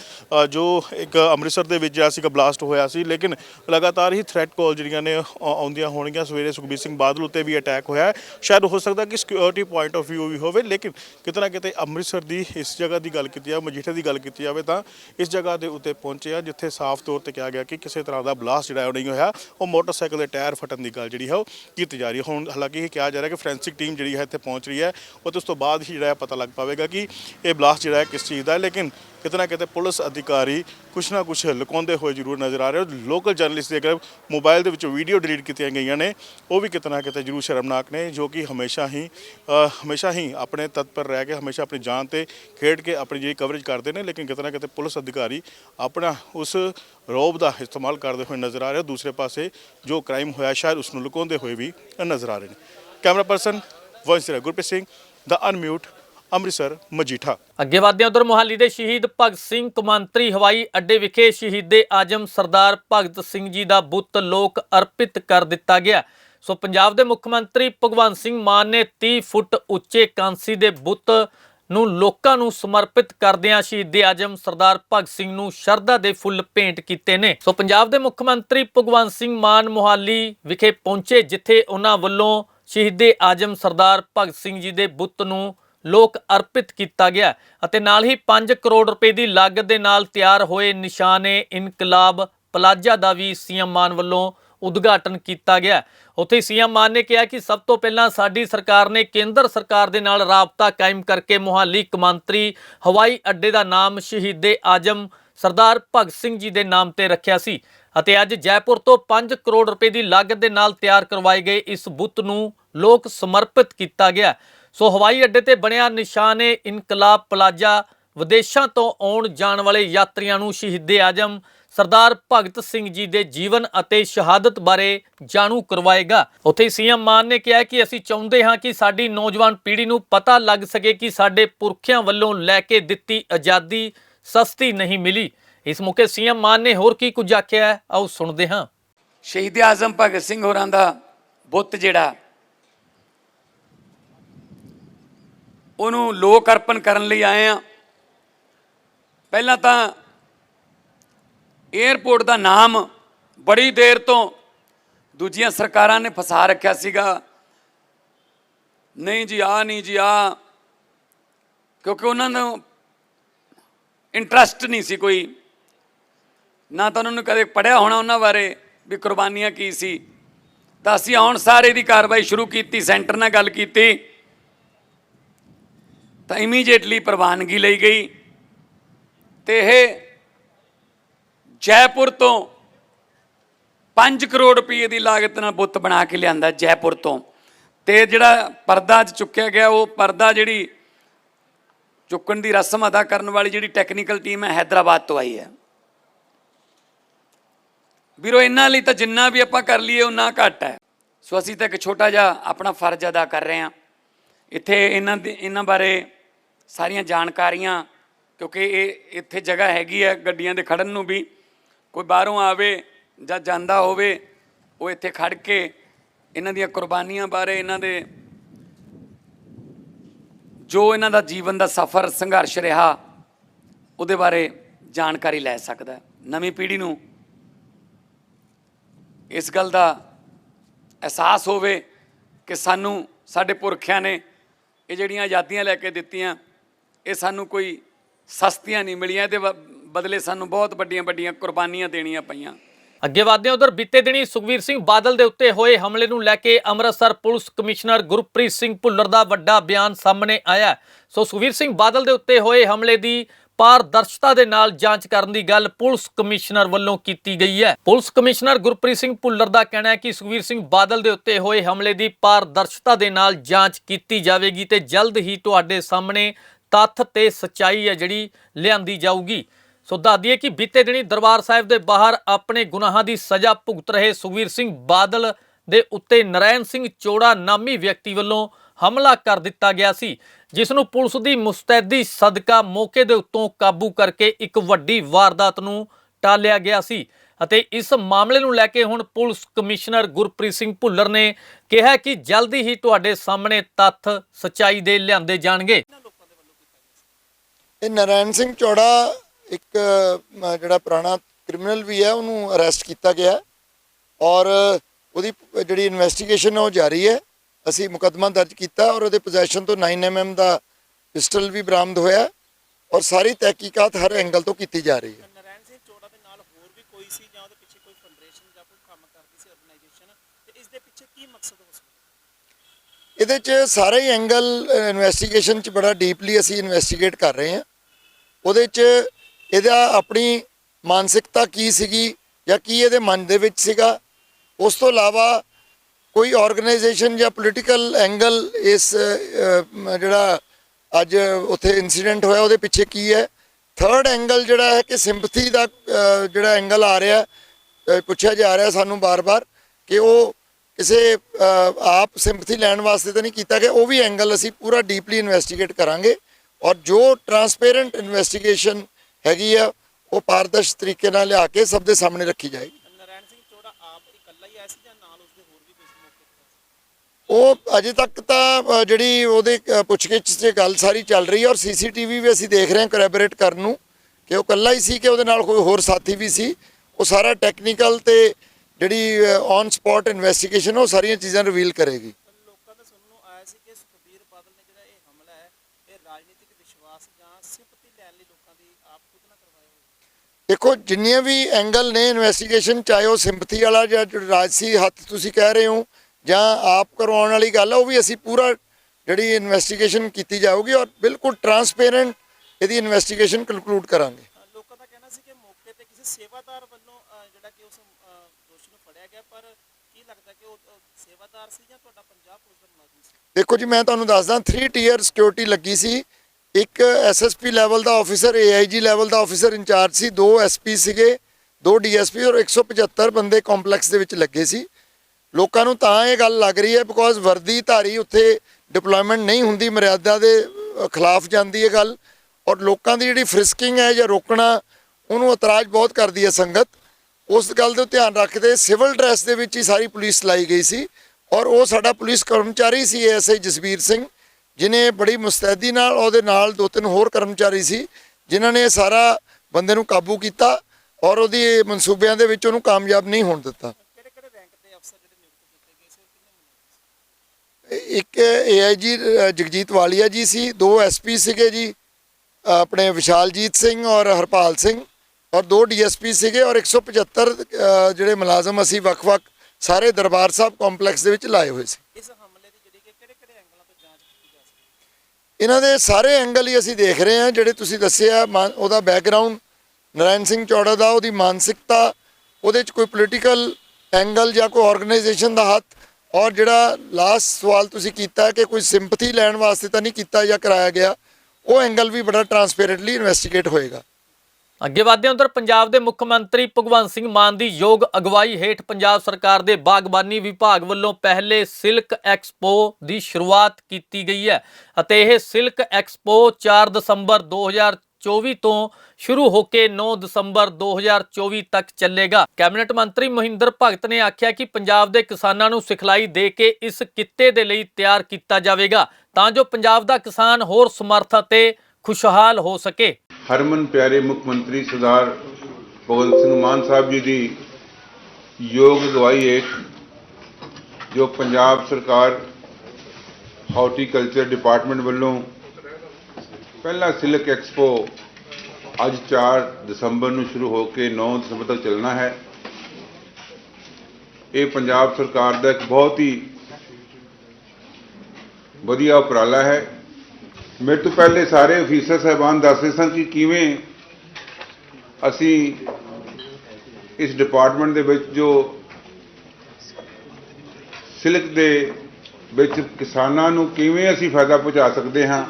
E: ਜੋ ਇੱਕ ਅੰਮ੍ਰਿਤਸਰ ਦੇ ਵਿੱਚ ਜਿਹੜਾ ਸੀਗਾ ਬਲਾਸਟ ਹੋਇਆ ਸੀ। ਲੇਕਿਨ ਲਗਾਤਾਰ ਹੀ ਥ੍ਰੈਟ ਕਾਲ ਜਿਹੜੀਆਂ ਨੇ ਆਉਂਦੀਆਂ ਹੋਣਗੀਆਂ। ਸਵੇਰੇ ਸੁਖਬੀਰ ਸਿੰਘ ਬਾਦਲ ਉੱਤੇ ਵੀ ਅਟੈਕ ਹੋਇਆ ਹੈ। ਸ਼ਾਇਦ ਹੋ ਸਕਦਾ ਕਿ ਸਿਕਿਉਰਿਟੀ ਪੁਆਇੰਟ ਆਫ View ਵੀ ਹੋਵੇ, ਲੇਕਿਨ ਕਿਤੇ ਨਾ ਕਿਤੇ ਅੰਮ੍ਰਿਤਸਰ ਦੀ ਇਸ ਜਗ੍ਹਾ ਦੀ ਗੱਲ ਕੀਤੀ ਜਾਵੇ, ਮਜੀਠੇ ਦੀ ਗੱਲ ਕੀਤੀ ਜਾਵੇ ਤਾਂ ਇਸ ਜਗ੍ਹਾ ਦੇ ਉੱਤੇ ਪਹੁੰਚੇ ਆ ਜਿੱਥੇ ਸਾਫ਼ ਤੌਰ ਤੇ ਕਿਹਾ ਗਿਆ ਕਿ ਕਿਸੇ ਤਰ੍ਹਾਂ ਦਾ ਬਲਾਸਟ ਜਿਹੜਾ ਉਹ ਨਹੀਂ ਹੋਇਆ। ਉਹ ਮੋਟਰਸਾਈਕਲ ਦੇ ਟਾਇਰ ਫਟਣ ਦੀ ਗੱਲ ਜਿਹੜੀ ਹੈ ਉਹ ਕੀਤੀ ਜਾ ਰਹੀ ਹੈ। ਹੁਣ ਹਾਲਾਂਕਿ ਇਹ ਕਿਹਾ ਜਾ ਰਿਹਾ ਕਿ ਫੋਰੈਂਸਿਕ ਟੀਮ ਜਿਹੜੀ ਹੈ ਇੱਥੇ ਪਹੁੰਚ ਰਹੀ ਹੈ। ਉਹ ਤੇ ਉਸ ਤੋਂ ਬਾਅਦ ਹੀ ਜਿਹੜਾ ਪਤਾ ਲੱਗ ਪਾਵੇਗਾ ਕਿ ਇਹ ਬਲਾਸਟ ਜਿਹੜਾ ਹੈ ਕਿਸ ਚੀਜ਼ ਦਾ ਹੈ। ਲੇਕਿਨ ਕਿਤੇ ਨਾ ਕਿਤੇ ਪੁਲਿਸ ਅਧਿਕਾਰੀ ਕੁਛ ਨਾ ਕੁਛ ਲੁਕਾਉਂਦੇ ਹੋਏ ਜ਼ਰੂਰ ਨਜ਼ਰ ਆ ਰਹੇ ਹੋ ਲੋਕਲ ਜਰਨਲਿਸਟ ਦੇ ਅਗਰ ਮੋਬਾਈਲ ਦੇ ਵਿੱਚੋਂ ਵੀਡੀਓ ਡਿਲੀਟ ਕੀਤੀਆਂ ਗਈਆਂ ਨੇ ਉਹ ਵੀ ਕਿਤੇ ਨਾ ਕਿਤੇ ਜ਼ਰੂਰ ਸ਼ਰਮਨਾਕ ਨੇ, ਜੋ ਕਿ ਹਮੇਸ਼ਾ ਹੀ ਹਮੇਸ਼ਾ ਹੀ ਆਪਣੇ ਤਤਪਰ ਰਹਿ ਕੇ, ਹਮੇਸ਼ਾ ਆਪਣੀ ਜਾਨ ਤੇ ਖੇਡ ਕੇ ਆਪਣੀ ਜਿਹੜੀ ਕਵਰੇਜ ਕਰਦੇ ਨੇ, ਲੇਕਿਨ ਕਿਤੇ ਨਾ ਕਿਤੇ ਪੁਲਿਸ ਅਧਿਕਾਰੀ ਆਪਣਾ ਉਸ ਰੋਬ ਦਾ ਇਸਤੇਮਾਲ ਕਰਦੇ ਹੋਏ ਨਜ਼ਰ ਆ ਰਿਹਾ। ਦੂਸਰੇ ਪਾਸੇ ਜੋ ਕ੍ਰਾਈਮ ਹੋਇਆ, ਸ਼ਾਇਦ ਉਸ ਨੂੰ ਲੁਕਾਉਂਦੇ ਹੋਏ ਵੀ ਨਜ਼ਰ ਆ ਰਹੇ ਨੇ। ਕੈਮਰਾ ਪਰਸਨ ਵੰਸਰਾ ਗੁਰਪ੍ਰੀਤ ਸਿੰਘ ਦਾ ਅਨਮਿਊਟ ਅੰਮ੍ਰਿਤਸਰ ਮਜੀਠਾ।
A: ਅੱਗੇ ਵਧਦੇ ਉਧਰ ਮੋਹਾਲੀ ਦੇ ਸ਼ਹੀਦ ਭਗਤ ਸਿੰਘ ਕੌਮਾਂਤਰੀ ਹਵਾਈ ਅੱਡੇ ਵਿਖੇ ਸ਼ਹੀਦੇ ਆਜਮ ਸਰਦਾਰ ਭਗਤ ਸਿੰਘ ਜੀ ਦਾ ਬੁੱਤ ਲੋਕ ਅਰਪਿਤ ਕਰ ਦਿੱਤਾ ਗਿਆ। ਸੋ ਪੰਜਾਬ ਦੇ ਮੁੱਖ ਮੰਤਰੀ ਭਗਵੰਤ ਸਿੰਘ ਮਾਨ ਨੇ 30 ਫੁੱਟ ਉੱਚੇ ਕਾਂਸੀ ਦੇ ਬੁੱਤ ਨੂੰ ਲੋਕਾਂ ਨੂੰ ਸਮਰਪਿਤ ਕਰਦਿਆਂ ਸ਼ਹੀਦੇ ਆਜਮ ਸਰਦਾਰ ਭਗਤ ਸਿੰਘ ਨੂੰ ਸ਼ਰਧਾ ਦੇ ਫੁੱਲ ਭੇਂਟ ਕੀਤੇ ਨੇ। ਸੋ ਪੰਜਾਬ ਦੇ ਮੁੱਖ ਮੰਤਰੀ ਭਗਵੰਤ ਸਿੰਘ ਮਾਨ ਮੁਹਾਲੀ ਵਿਖੇ ਪਹੁੰਚੇ, ਜਿੱਥੇ ਉਹਨਾਂ ਵੱਲੋਂ ਸ਼ਹੀਦੇ ਆਜਮ ਸਰਦਾਰ ਭਗਤ ਸਿੰਘ ਜੀ ਦੇ ਬੁੱਤ ਨੂੰ ਲੋਕ ਅਰਪਿਤ ਕੀਤਾ ਗਿਆ ਅਤੇ ਨਾਲ ਹੀ 5 ਕਰੋੜ ਰੁਪਏ ਦੀ ਲਾਗਤ ਦੇ ਨਾਲ ਤਿਆਰ ਹੋਏ ਨਿਸ਼ਾਨੇ, ਇਨਕਲਾਬ, ਪਲਾਜ਼ਾ ਦਾ ਵੀ ਸੀਐਮ ਮਾਨ ਵੱਲੋਂ ਉਦਘਾਟਨ ਕੀਤਾ ਗਿਆ। ਉੱਥੇ ਸੀਐਮ ਮਾਨ ਨੇ ਕਿਹਾ ਕਿ ਸਭ ਤੋਂ ਪਹਿਲਾਂ ਸਾਡੀ ਸਰਕਾਰ ਨੇ ਕੇਂਦਰ ਸਰਕਾਰ ਦੇ ਨਾਲ ਰਾਬਤਾ ਕਾਇਮ ਕਰਕੇ ਮੁਹਾਲੀ ਕਮਾਂਤਰੀ ਹਵਾਈ ਅੱਡੇ ਦਾ ਨਾਮ ਸ਼ਹੀਦੇ ਆਜਮ ਸਰਦਾਰ ਭਗਤ ਸਿੰਘ ਜੀ ਦੇ ਨਾਮ ਤੇ ਰੱਖਿਆ ਸੀ ਅਤੇ ਅੱਜ ਜੈਪੁਰ ਤੋਂ 5 ਕਰੋੜ ਰੁਪਏ ਦੀ ਲਾਗਤ ਦੇ ਨਾਲ ਤਿਆਰ ਕਰਵਾਏ ਗਏ ਇਸ ਬੁੱਤ ਨੂੰ ਲੋਕ ਸਮਰਪਿਤ ਕੀਤਾ ਗਿਆ। ਸੋ ਹਵਾਈ ਅੱਡੇ ਤੇ ਬਣਿਆ ਨਿਸ਼ਾਨੇ, ਇਨਕਲਾਬ, ਪਲਾਜ਼ਾ ਵਿਦੇਸ਼ਾਂ ਤੋਂ ਆਉਣ ਜਾਣ ਵਾਲੇ ਯਾਤਰੀਆਂ ਨੂੰ ਸ਼ਹੀਦੇ ਆਜਮ ਸਰਦਾਰ ਭਗਤ ਸਿੰਘ ਜੀ ਦੇ ਜੀਵਨ ਅਤੇ ਸ਼ਹਾਦਤ ਬਾਰੇ ਜਾਣੂ ਕਰਵਾਏਗਾ। ਉੱਥੇ ਸੀਐਮ ਮਾਨ ਨੇ ਕਿਹਾ ਕਿ ਅਸੀਂ ਚਾਹੁੰਦੇ ਹਾਂ ਕਿ ਸਾਡੀ ਨੌਜਵਾਨ ਪੀੜ੍ਹੀ ਨੂੰ ਪਤਾ ਲੱਗ ਸਕੇ ਕਿ ਸਾਡੇ ਪੁਰਖਿਆਂ ਵੱਲੋਂ ਲੈ ਕੇ ਦਿੱਤੀ ਆਜ਼ਾਦੀ ਸਸਤੀ ਨਹੀਂ ਮਿਲੀ। ਇਸ ਮੌਕੇ ਸੀਐਮ ਮਾਨ ਨੇ ਹੋਰ ਕੀ ਕੁਝ ਆਖਿਆ ਹੈ, ਆਓ ਸੁਣਦੇ ਹਾਂ।
I: ਸ਼ਹੀਦ ਆਜ਼ਮ ਭਗਤ ਸਿੰਘ ਹੋਰਾਂ ਦਾ ਬੁੱਤ ਜਿਹੜਾ ਉਹਨੂੰ ਲੋਕ ਅਰਪਣ ਕਰਨ ਲਈ ਆਏ ਆ। ਪਹਿਲਾਂ ਤਾਂ 에ਅਰਪੋਰਟ ਦਾ ਨਾਮ ਬੜੀ ਦੇਰ ਤੋਂ ਦੂਜੀਆਂ ਸਰਕਾਰਾਂ ਨੇ ਫਸਾ ਰੱਖਿਆ ਸੀਗਾ। ਨਹੀਂ ਜੀ ਆ ਨਹੀਂ ਜੀ ਆ ਕਿਉਂਕਿ ਉਹਨਾਂ ਨੂੰ ਇੰਟਰਸਟ ਨਹੀਂ ਸੀ ਕੋਈ। ਨਾ ਤਾਂ ਉਹਨਾਂ ਨੂੰ ਕਦੇ ਪੜਿਆ ਹੋਣਾ ਉਹਨਾਂ ਬਾਰੇ ਵੀ ਕੁਰਬਾਨੀਆਂ ਕੀ ਸੀ। ਤਾਂ ਅਸੀਂ ਆਉਣ ਸਾਰੇ ਦੀ ਕਾਰਵਾਈ ਸ਼ੁਰੂ ਕੀਤੀ, ਸੈਂਟਰ ਨਾਲ ਗੱਲ ਕੀਤੀ। ਤਾਂ ਇਮੀਡੀਏਟਲੀ ਪ੍ਰਵਾਨਗੀ ਲਈ ਗਈ ਤੇ ਇਹ ਜੈਪੁਰ ਤੋਂ 5 ਕਰੋੜ ਰੁਪਏ ਦੀ ਲਾਗਤ ਨਾਲ ਬੁੱਤ ਬਣਾ ਕੇ ਲਿਆਂਦਾ ਜੈਪੁਰ ਤੋਂ। ਤੇ ਜਿਹੜਾ ਪਰਦਾ ਅੱਜ ਚੁੱਕਿਆ ਗਿਆ, ਉਹ ਪਰਦਾ ਜਿਹੜੀ ਚੁੱਕਣ ਦੀ ਰਸਮ ਅਦਾ ਕਰਨ ਵਾਲੀ ਜਿਹੜੀ ਟੈਕਨੀਕਲ ਟੀਮ ਹੈ ਹైదరాబాద ਤੋਂ ਆਈ ਹੈ। ਵੀਰੋ, ਇਹਨਾਂ ਲਈ ਤਾਂ ਜਿੰਨਾ ਵੀ ਆਪਾਂ ਕਰ ਲਈਏ ਉਹਨਾਂ ਘੱਟ ਹੈ। ਸੋ ਅਸੀਂ ਤਾਂ ਇੱਕ ਛੋਟਾ ਜਿਹਾ ਆਪਣਾ ਫਰਜ਼ ਅਦਾ ਕਰ ਰਹੇ ਹਾਂ। ਇੱਥੇ ਇਹਨਾਂ ਦੇ, ਇਹਨਾਂ ਬਾਰੇ ਸਾਰੀਆਂ ਜਾਣਕਾਰੀਆਂ, ਕਿਉਂਕਿ ਇਹ ਇੱਥੇ ਜਗ੍ਹਾ ਹੈਗੀ ਹੈ ਗੱਡੀਆਂ ਦੇ ਖੜਨ ਨੂੰ ਵੀ। ਕੋਈ ਬਾਹਰੋਂ ਆਵੇ ਜਾਂ ਜਾਂਦਾ ਹੋਵੇ, ਉਹ ਇੱਥੇ ਖੜ ਕੇ ਇਹਨਾਂ ਦੀਆਂ ਕੁਰਬਾਨੀਆਂ ਬਾਰੇ ਇਹਨਾਂ ਦੇ ਜੋ ਇਹਨਾਂ ਦਾ ਜੀਵਨ ਦਾ ਸਫ਼ਰ, ਸੰਘਰਸ਼ ਰਿਹਾ, ਉਹਦੇ ਬਾਰੇ ਜਾਣਕਾਰੀ ਲੈ ਸਕਦਾ ਨਵੀਂ ਪੀੜ੍ਹੀ ਨੂੰ ਇਸ ਗੱਲ ਦਾ ਅਹਿਸਾਸ ਹੋਵੇ ਕਿ ਸਾਨੂੰ, ਸਾਡੇ ਪੁਰਖਿਆਂ ਨੇ ਇਹ ਜਿਹੜੀਆਂ ਆਜ਼ਾਦੀਆਂ ਲੈ ਕੇ ਦਿੱਤੀਆਂ ਇਹ ਸਾਨੂੰ ਕੋਈ ਸਸਤੀਆਂ ਨਹੀਂ ਮਿਲੀਆਂ। ਇਹਦੇ ਬਦਲੇ ਸਾਨੂੰ ਬਹੁਤ ਵੱਡੀਆਂ ਵੱਡੀਆਂ ਕੁਰਬਾਨੀਆਂ ਦੇਣੀਆਂ ਪਈਆਂ।
A: ਅੱਗੇ ਵਧਦੇ ਹਾਂ ਉਧਰ। ਬੀਤੇ ਦਿਨੀ ਸੁਖਵੀਰ ਸਿੰਘ ਬਾਦਲ ਦੇ ਉੱਤੇ ਹੋਏ ਹਮਲੇ ਨੂੰ ਲੈ ਕੇ ਅੰਮ੍ਰਿਤਸਰ ਪੁਲਿਸ ਕਮਿਸ਼ਨਰ ਗੁਰਪ੍ਰੀਤ ਸਿੰਘ ਭੁੱਲਰ ਦਾ ਵੱਡਾ ਬਿਆਨ ਸਾਹਮਣੇ ਆਇਆ ਸੋ ਸੁਖਵੀਰ ਸਿੰਘ ਬਾਦਲ ਦੇ ਉੱਤੇ ਹੋਏ ਹਮਲੇ ਦੀ ਪਾਰਦਰਸ਼ਤਾ ਦੇ ਨਾਲ ਜਾਂਚ ਕਰਨ ਦੀ ਗੱਲ ਪੁਲਿਸ ਕਮਿਸ਼ਨਰ ਵੱਲੋਂ ਕੀਤੀ ਗਈ ਹੈ। ਪੁਲਿਸ ਕਮਿਸ਼ਨਰ ਗੁਰਪ੍ਰੀਤ ਸਿੰਘ ਭੁੱਲਰ ਦਾ ਕਹਿਣਾ ਹੈ ਕਿ ਸੁਖਵੀਰ ਸਿੰਘ ਬਾਦਲ ਦੇ ਉੱਤੇ ਹੋਏ ਹਮਲੇ ਦੀ ਪਾਰਦਰਸ਼ਤਾ ਦੇ ਨਾਲ ਜਾਂਚ ਕੀਤੀ ਜਾਵੇਗੀ ਤੇ ਜਲਦ ਹੀ ਤੁਹਾਡੇ ਸਾਹਮਣੇ ਤੱਥ ਤੇ ਸਚਾਈ ਹੈ ਜਿਹੜੀ ਲਿਆਂਦੀ ਜਾਊਗੀ। ਸੋ ਦੱਸ ਦਈਏ ਕਿ ਬੀਤੇ ਦਿਨੀ ਦਰਬਾਰ ਸਾਹਿਬ ਦੇ ਬਾਹਰ ਆਪਣੇ ਗੁਨਾਹਾਂ ਦੀ ਸਜ਼ਾ ਭੁਗਤ ਰਹੇ ਸੁਖਵੀਰ ਸਿੰਘ ਬਾਦਲ ਦੇ ਉੱਤੇ ਨਰੈਣ ਸਿੰਘ ਚੋੜਾ ਨਾਮੀ ਵਿਅਕਤੀ ਵੱਲੋਂ ਹਮਲਾ ਕਰ ਦਿੱਤਾ ਗਿਆ ਸੀ, ਜਿਸ ਨੂੰ ਪੁਲਿਸ ਦੀ ਮੁਸਤੈਦੀ ਸਦਕਾ ਮੌਕੇ ਦੇ ਉੱਤੋਂ ਕਾਬੂ ਕਰਕੇ ਇੱਕ ਵੱਡੀ ਵਾਰਦਾਤ ਨੂੰ ਟਾਲਿਆ ਗਿਆ ਸੀ ਅਤੇ ਇਸ ਮਾਮਲੇ ਨੂੰ ਲੈ ਕੇ ਹੁਣ ਪੁਲਿਸ ਕਮਿਸ਼ਨਰ ਗੁਰਪ੍ਰੀਤ ਸਿੰਘ ਭੁੱਲਰ ਨੇ ਕਿਹਾ ਕਿ ਜਲਦੀ ਹੀ ਤੁਹਾਡੇ ਸਾਹਮਣੇ ਤੱਥ ਸਚਾਈ ਦੇ ਲਿਆਂਦੇ ਜਾਣਗੇ।
J: ਇਹ ਨਰੈਣ ਸਿੰਘ ਚੌੜਾ ਇੱਕ ਜਿਹੜਾ ਪੁਰਾਣਾ ਕ੍ਰਿਮੀਨਲ ਵੀ ਹੈ ਉਹਨੂੰ ਅਰੈਸਟ ਕੀਤਾ ਗਿਆ ਔਰ ਉਹਦੀ ਜਿਹੜੀ ਇਨਵੈਸਟੀਗੇਸ਼ਨ ਹੈ ਉਹ ਜਾਰੀ ਹੈ। ਅਸੀਂ ਮੁਕੱਦਮਾ ਦਰਜ ਕੀਤਾ ਔਰ ਉਹਦੇ ਪੋਜੈਸ਼ਨ ਤੋਂ 9mm ਦਾ ਪਿਸਟਲ ਵੀ ਬਰਾਮਦ ਹੋਇਆ ਔਰ ਸਾਰੀ ਤਹਿਕੀਕਾਤ ਹਰ ਐਂਗਲ ਤੋਂ ਕੀਤੀ ਜਾ ਰਹੀ ਹੈ।
K: ਨਰੈਣ ਸਿੰਘ ਚੋੜਾ ਦੇ ਨਾਲ ਹੋਰ ਵੀ ਕੋਈ ਸੀ ਜਾਂ ਉਹਦੇ ਪਿੱਛੇ ਕੋਈ ਫੰਡਰੇਸ਼ਨ ਜਾਂ ਕੋਈ ਕੰਮ ਕਰਦੀ ਸੀ ਆਰਗੇਨਾਈਜੇਸ਼ਨ ਤੇ ਇਸ ਦੇ ਪਿੱਛੇ ਕੀ ਮਕਸਦ ਹੋ ਸਕਦਾ?
J: ਇਹਦੇ 'ਚ ਸਾਰੇ ਐਂਗਲ ਇਨਵੈਸਟੀਗੇਸ਼ਨ 'ਚ ਬੜਾ ਡੀਪਲੀ ਅਸੀਂ ਇਨਵੈਸਟੀਗੇਟ ਕਰ ਰਹੇ ਹਾਂ। ਉਹਦੇ 'ਚ ਇਹਦਾ ਆਪਣੀ ਮਾਨਸਿਕਤਾ ਕੀ ਸੀਗੀ ਜਾਂ ਕੀ ਇਹਦੇ ਮਨ ਦੇ ਵਿੱਚ ਸੀਗਾ? ਉਸ ਤੋਂ ਇਲਾਵਾ ਕੋਈ ਆਰਗੇਨਾਈਜੇਸ਼ਨ ਜਾਂ ਪੋਲੀਟੀਕਲ ਐਂਗਲ ਇਸ ਜਿਹੜਾ ਅੱਜ ਉੱਥੇ ਇਨਸੀਡੈਂਟ ਹੋਇਆ, ਉਹਦੇ ਪਿੱਛੇ ਕੀ ਹੈ? ਥਰਡ ਐਂਗਲ ਜਿਹੜਾ ਹੈ ਕਿ ਸਿੰਪਥੀ ਦਾ ਜਿਹੜਾ ਐਂਗਲ ਆ ਰਿਹਾ ਪੁੱਛਿਆ ਜਾ ਰਿਹਾ ਸਾਨੂੰ ਬਾਰ-ਬਾਰ ਕਿ ਉਹ ਕਿਸੇ ਆਪ ਸਿੰਪਥੀ ਲੈਣ ਵਾਸਤੇ ਤਾਂ ਨਹੀਂ ਕੀਤਾ ਗਿਆ। ਉਹ ਵੀ ਐਂਗਲ ਅਸੀਂ ਪੂਰਾ ਡੀਪਲੀ ਇਨਵੈਸਟੀਗੇਟ ਕਰਾਂਗੇ। ਔਰ ਜੋ ਟਰਾਂਸਪੇਰੈਂਟ ਇਨਵੈਸਟੀਗੇਸ਼ਨ ਹੈਗੀ ਆ ਉਹ ਪਾਰਦਰਸ਼ ਤਰੀਕੇ ਨਾਲ ਲਿਆ ਕੇ ਸਭ ਦੇ ਸਾਹਮਣੇ ਰੱਖੀ ਜਾਏਗੀ।
K: ਨਰੈਣ ਸਿੰਘ ਚੋੜਾ ਆਪ ਇਕੱਲਾ ਹੀ ਆਇਆ ਸੀ ਜਾਂ ਨਾਲ ਉਸਦੇ ਹੋਰ ਵੀ ਕੁਝ ਮੌਕੇ ਤੇ
J: ਉਹ ਅਜੇ ਤੱਕ ਤਾਂ ਜਿਹੜੀ ਉਹਦੇ ਪੁੱਛਗਿੱਛ 'ਚ ਗੱਲ ਸਾਰੀ ਚੱਲ ਰਹੀ ਹੈ ਔਰ ਸੀਸੀਟੀਵੀ ਵੀ ਅਸੀਂ ਦੇਖ ਰਹੇ ਹਾਂ ਕੋਲੈਬੋਰੇਟ ਕਰਨ ਨੂੰ ਕਿ ਉਹ ਇਕੱਲਾ ਹੀ ਸੀ ਕਿ ਉਹਦੇ ਨਾਲ ਕੋਈ ਹੋਰ ਸਾਥੀ ਵੀ ਸੀ। ਉਹ ਸਾਰਾ ਟੈਕਨੀਕਲ ਤੇ ਜਿਹੜੀ ਔਨ ਸਪੌਟ ਇਨਵੈਸਟੀਗੇਸ਼ਨ ਉਹ ਸਾਰੀਆਂ ਚੀਜ਼ਾਂ ਰਿਵੀਲ ਕਰੇਗੀ
K: ਲੋਕਾਂ ਦਾ ਸੁਣਨ ਨੂੰ ਆਇਆ ਸੀ ਕਿ ਸੁਖਬੀਰ ਬਾਦਲ ਨੇ ਜਿਹੜਾ ਇਹ ਹਮਲਾ ਹੈ ਇਹ ਰਾਜਨੀਤਿਕ ਵਿਸ਼ਵਾਸ ਜਾਂ ਸਿੰਪਥੀ ਲੈਣ ਲਈ ਲੋਕਾਂ ਦੀ ਆਪ ਖੁਦ ਨਾ ਕਰਵਾਇਆ ਹੋਵੇ
J: ਦੇਖੋ ਜਿੰਨੀਆਂ ਵੀ ਐਂਗਲ ਨੇ ਇਨਵੈਸਟੀਗੇਸ਼ਨ ਚਾਹੇ ਉਹ ਸਿੰਪਥੀ ਵਾਲਾ ਜਾਂ ਰਾਜਸੀ ਹੱਥ ਤੁਸੀਂ ਕਹਿ ਰਹੇ ਹੋ ਜਾਂ ਆਪ ਕਰਵਾਉਣ ਵਾਲੀ ਗੱਲ ਆ ਉਹ ਵੀ ਅਸੀਂ ਪੂਰਾ ਜਿਹੜੀ ਇਨਵੈਸਟੀਗੇਸ਼ਨ ਕੀਤੀ ਜਾਊਗੀ ਔਰ ਬਿਲਕੁਲ ਟਰਾਂਸਪੇਰੈਂਟ ਇਹਦੀ ਇਨਵੈਸਟੀਗੇਸ਼ਨ ਕਨਕਲੂਡ ਕਰਾਂਗੇ।
K: ਲੋਕਾਂ ਦਾ ਕਹਿਣਾ ਸੀ ਕਿ ਮੌਕੇ ਤੇ ਕਿਸੇ ਸੇਵਾਦਾਰ ਵੱਲੋਂ ਜਿਹੜਾ ਕਿ ਉਸ ਦੋਸ਼ੀ ਨੂੰ ਫੜਿਆ ਗਿਆ ਪਰ ਕੀ ਲੱਗਦਾ ਕਿ ਉਹ ਸੇਵਾਦਾਰ ਸੀ ਜਾਂ ਤੁਹਾਡਾ ਪੰਜਾਬ ਪੁਲਿਸ ਦਾ ਮੁਲਾਜ਼ਮ ਸੀ?
J: ਦੇਖੋ ਜੀ ਮੈਂ ਤੁਹਾਨੂੰ ਦੱਸਦਾ 3 ਟੀਅਰ ਸਿਕਿਉਰਿਟੀ ਲੱਗੀ ਸੀ। ਇੱਕ ਐਸਐਸਪੀ ਲੈਵਲ ਦਾ ਆਫੀਸਰ ਏਆਈਜੀ ਲੈਵਲ ਦਾ ਆਫੀਸਰ ਇੰਚਾਰਜ ਸੀ, ਦੋ ਐਸਪੀ ਸੀਗੇ, ਦੋ ਡੀਐਸਪੀ ਔਰ 175 ਬੰਦੇ ਕੰਪਲੈਕਸ ਦੇ ਵਿੱਚ ਲੱਗੇ ਸੀ। ਲੋਕਾਂ ਨੂੰ ਤਾਂ ਇਹ ਗੱਲ ਲੱਗ ਰਹੀ ਹੈ ਬਿਕੋਜ਼ ਵਰਦੀ ਧਾਰੀ ਉੱਥੇ ਡਿਪਲੋਇਮੈਂਟ ਨਹੀਂ ਹੁੰਦੀ, ਮਰਿਆਦਾ ਦੇ ਖਿਲਾਫ ਜਾਂਦੀ ਹੈ ਗੱਲ। ਔਰ ਲੋਕਾਂ ਦੀ ਜਿਹੜੀ ਫ੍ਰਿਸਕਿੰਗ ਹੈ ਜਾਂ ਰੋਕਣਾ, ਉਹਨੂੰ ਇਤਰਾਜ਼ ਬਹੁਤ ਕਰਦੀ ਹੈ ਸੰਗਤ। ਉਸ ਗੱਲ ਦਾ ਧਿਆਨ ਰੱਖਦੇ ਸਿਵਲ ਡਰੈਸ ਦੇ ਵਿੱਚ ਹੀ ਸਾਰੀ ਪੁਲਿਸ ਲਾਈ ਗਈ ਸੀ। ਔਰ ਉਹ ਸਾਡਾ ਪੁਲਿਸ ਕਰਮਚਾਰੀ ਸੀ ਐਸਆਈ ਜਸਵੀਰ ਸਿੰਘ। ਜਿਨੇ ਬੜੀ ਮੁਸਤੈਦੀ ਨਾਲ ਉਹਦੇ ਨਾਲ ਦੋ ਤਿੰਨ ਹੋਰ ਕਰਮਚਾਰੀ ਸੀ ਜਿਨ੍ਹਾਂ ਨੇ ਸਾਰਾ ਬੰਦੇ ਨੂੰ ਕਾਬੂ ਕੀਤਾ ਔਰ ਉਹਦੀ ਮਨਸੂਬਿਆਂ ਦੇ ਵਿੱਚ ਉਹਨੂੰ ਕਾਮਯਾਬ ਨਹੀਂ ਹੋਣ ਦਿੱਤਾ।
K: ਕਿਹੜੇ ਕਿਹੜੇ ਰੈਂਕ ਦੇ
J: ਇੱਕ ਏਆਈਜੀ ਜਗਜੀਤ ਵਾਲੀਆ ਜੀ ਸੀ ਦੋ ਐਸਪੀ ਸੀਗੇ ਜੀ ਆਪਣੇ ਵਿਸ਼ਾਲਜੀਤ ਸਿੰਘ ਔਰ ਹਰਪਾਲ ਸਿੰਘ ਔਰ ਦੋ ਡੀਐਸਪੀ ਸੀਗੇ ਔਰ 175 ਅ, ਜਿਹੜੇ ਮੁਲਾਜ਼ਮ ਅਸੀਂ ਵੱਖ-ਵੱਖ ਸਾਰੇ ਦਰਬਾਰ ਸਾਹਿਬ ਕੰਪਲੈਕਸ ਦੇ ਵਿੱਚ ਲਾਏ ਹੋਏ ਸੀ
K: ਇਸ ਹਮਲੇ ਦੀ ਜਿਹੜੀ ਕਿ ਕਿਹੜੇ ਕਿਹੜੇ ਐਂਗਲਾਂ ਤੋਂ ਜਾਂਚ ਕੀਤੀ ਜਾ ਸਕਦੀ
J: ਇਹਨਾਂ ਦੇ ਸਾਰੇ ਐਂਗਲ ਹੀ ਅਸੀਂ ਦੇਖ ਰਹੇ ਹਾਂ, ਜਿਹੜੇ ਤੁਸੀਂ ਦੱਸਿਆ, ਮਾ- ਉਹਦਾ ਬੈਕਗ੍ਰਾਉਂਡ ਨਰਾਇਣ ਸਿੰਘ ਚੌੜਾ ਦਾ, ਉਹਦੀ ਮਾਨਸਿਕਤਾ, ਉਹਦੇ 'ਚ ਕੋਈ ਪੋਲੀਟੀਕਲ ਐਂਗਲ ਜਾਂ ਕੋਈ ਆਰਗੇਨਾਈਜੇਸ਼ਨ ਦਾ ਹੱਥ, ਔਰ ਜਿਹੜਾ ਲਾਸਟ ਸਵਾਲ ਤੁਸੀਂ ਕੀਤਾ ਕਿ ਕੋਈ ਸਿੰਪਥੀ ਲੈਣ ਵਾਸਤੇ ਤਾਂ ਨਹੀਂ ਕੀਤਾ ਜਾਂ ਕਰਾਇਆ ਗਿਆ, ਉਹ ਐਂਗਲ ਵੀ ਬੜਾ ਟਰਾਂਸਪੇਰੈਂਟਲੀ ਇਨਵੈਸਟੀਗੇਟ ਹੋਏਗਾ।
A: ਅੱਗੇ ਵਧਦੇ ਹਾਂ, ਉਧਰ ਪੰਜਾਬ ਦੇ ਮੁੱਖ ਮੰਤਰੀ ਭਗਵੰਤ ਸਿੰਘ ਮਾਨ ਦੀ ਯੋਗ ਅਗਵਾਈ ਹੇਠ ਪੰਜਾਬ ਸਰਕਾਰ ਦੇ ਬਾਗਬਾਨੀ ਵਿਭਾਗ ਵੱਲੋਂ ਪਹਿਲੇ ਸਿਲਕ ਐਕਸਪੋ ਦੀ ਸ਼ੁਰੂਆਤ ਕੀਤੀ ਗਈ ਹੈ ਅਤੇ ਇਹ ਸਿਲਕ ਐਕਸਪੋ 4 ਦਸੰਬਰ 2024 ਤੋਂ ਸ਼ੁਰੂ ਹੋ ਕੇ 9 ਦਸੰਬਰ 2024 ਤੱਕ ਚੱਲੇਗਾ। ਕੈਬਨਿਟ ਮੰਤਰੀ ਮਹਿੰਦਰ ਭਗਤ ਨੇ ਆਖਿਆ ਕਿ ਪੰਜਾਬ ਦੇ ਕਿਸਾਨਾਂ ਨੂੰ ਸਿਖਲਾਈ ਦੇ ਕੇ ਇਸ ਕਿੱਤੇ ਦੇ ਲਈ ਤਿਆਰ ਕੀਤਾ ਜਾਵੇਗਾ ਤਾਂ ਜੋ ਪੰਜਾਬ ਦਾ ਕਿਸਾਨ ਹੋਰ ਸਮਰਥ ਅਤੇ ਖੁਸ਼ਹਾਲ ਹੋ ਸਕੇ।
L: ਹਰਮਨ ਪਿਆਰੇ ਮੁੱਖ ਮੰਤਰੀ ਸਰਦਾਰ ਭਗਵੰਤ ਸਿੰਘ ਮਾਨ ਸਾਹਿਬ ਜੀ ਦੀ ਯੋਗ ਅਗਵਾਈ ਹੇਠ, ਜੋ ਪੰਜਾਬ ਸਰਕਾਰ ਹਾਰਟੀਕਲਚਰ ਡਿਪਾਰਟਮੈਂਟ ਵੱਲੋਂ ਪਹਿਲਾ ਸਿਲਕ ਐਕਸਪੋ ਅੱਜ 4 ਦਸੰਬਰ ਨੂੰ ਸ਼ੁਰੂ ਹੋ ਕੇ 9 ਦਸੰਬਰ ਤੱਕ ਚੱਲਣਾ ਹੈ। ਇਹ ਪੰਜਾਬ ਸਰਕਾਰ ਦਾ ਇੱਕ ਬਹੁਤ ਹੀ ਵਧੀਆ ਉਪਰਾਲਾ ਹੈ। ਮੇਰੇ ਤੋਂ ਪਹਿਲੇ ਸਾਰੇ ਅਫੀਸਰ ਸਾਹਿਬਾਨ ਦੱਸਦੇ ਸਨ ਕਿ ਕਿਵੇਂ ਅਸੀਂ ਇਸ ਡਿਪਾਰਟਮੈਂਟ ਦੇ ਵਿੱਚ ਜੋ ਸਿਲਕ ਦੇ ਵਿੱਚ ਕਿਸਾਨਾਂ ਨੂੰ ਕਿਵੇਂ ਅਸੀਂ ਫਾਇਦਾ ਪਹੁੰਚਾ ਸਕਦੇ ਹਾਂ,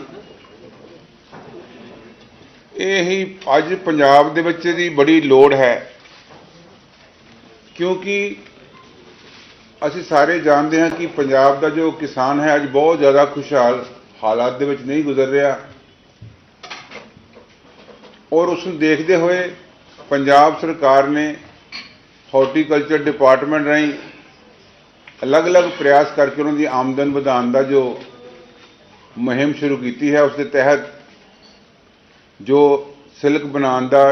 L: ਇਹ ਹੀ ਅੱਜ ਪੰਜਾਬ ਦੇ ਵਿੱਚ ਦੀ ਬੜੀ ਲੋੜ ਹੈ। ਕਿਉਂਕਿ ਅਸੀਂ ਸਾਰੇ ਜਾਣਦੇ ਹਾਂ ਕਿ ਪੰਜਾਬ ਦਾ ਜੋ ਕਿਸਾਨ ਹੈ, ਅੱਜ ਬਹੁਤ ਜ਼ਿਆਦਾ ਖੁਸ਼ਹਾਲ ਹਾਲਾਤ ਦੇ ਵਿੱਚ ਨਹੀਂ ਗੁਜ਼ਰ ਰਿਹਾ ਔਰ ਉਸ ਨੂੰ ਦੇਖਦੇ ਹੋਏ ਪੰਜਾਬ ਸਰਕਾਰ ਨੇ ਹਾਰਟੀਕਲਚਰ ਡਿਪਾਰਟਮੈਂਟ ਰਾਹੀਂ ਅਲੱਗ-ਅਲੱਗ ਪ੍ਰਯਾਸ ਕਰਕੇ ਉਹਨਾਂ ਦੀ ਆਮਦਨ ਵਧਾਉਣ ਦਾ ਜੋ ਮੁਹਿੰਮ ਸ਼ੁਰੂ ਕੀਤੀ ਹੈ, ਉਸ ਦੇ ਤਹਿਤ ਜੋ ਸਿਲਕ ਬਣਾਉਣ ਦਾ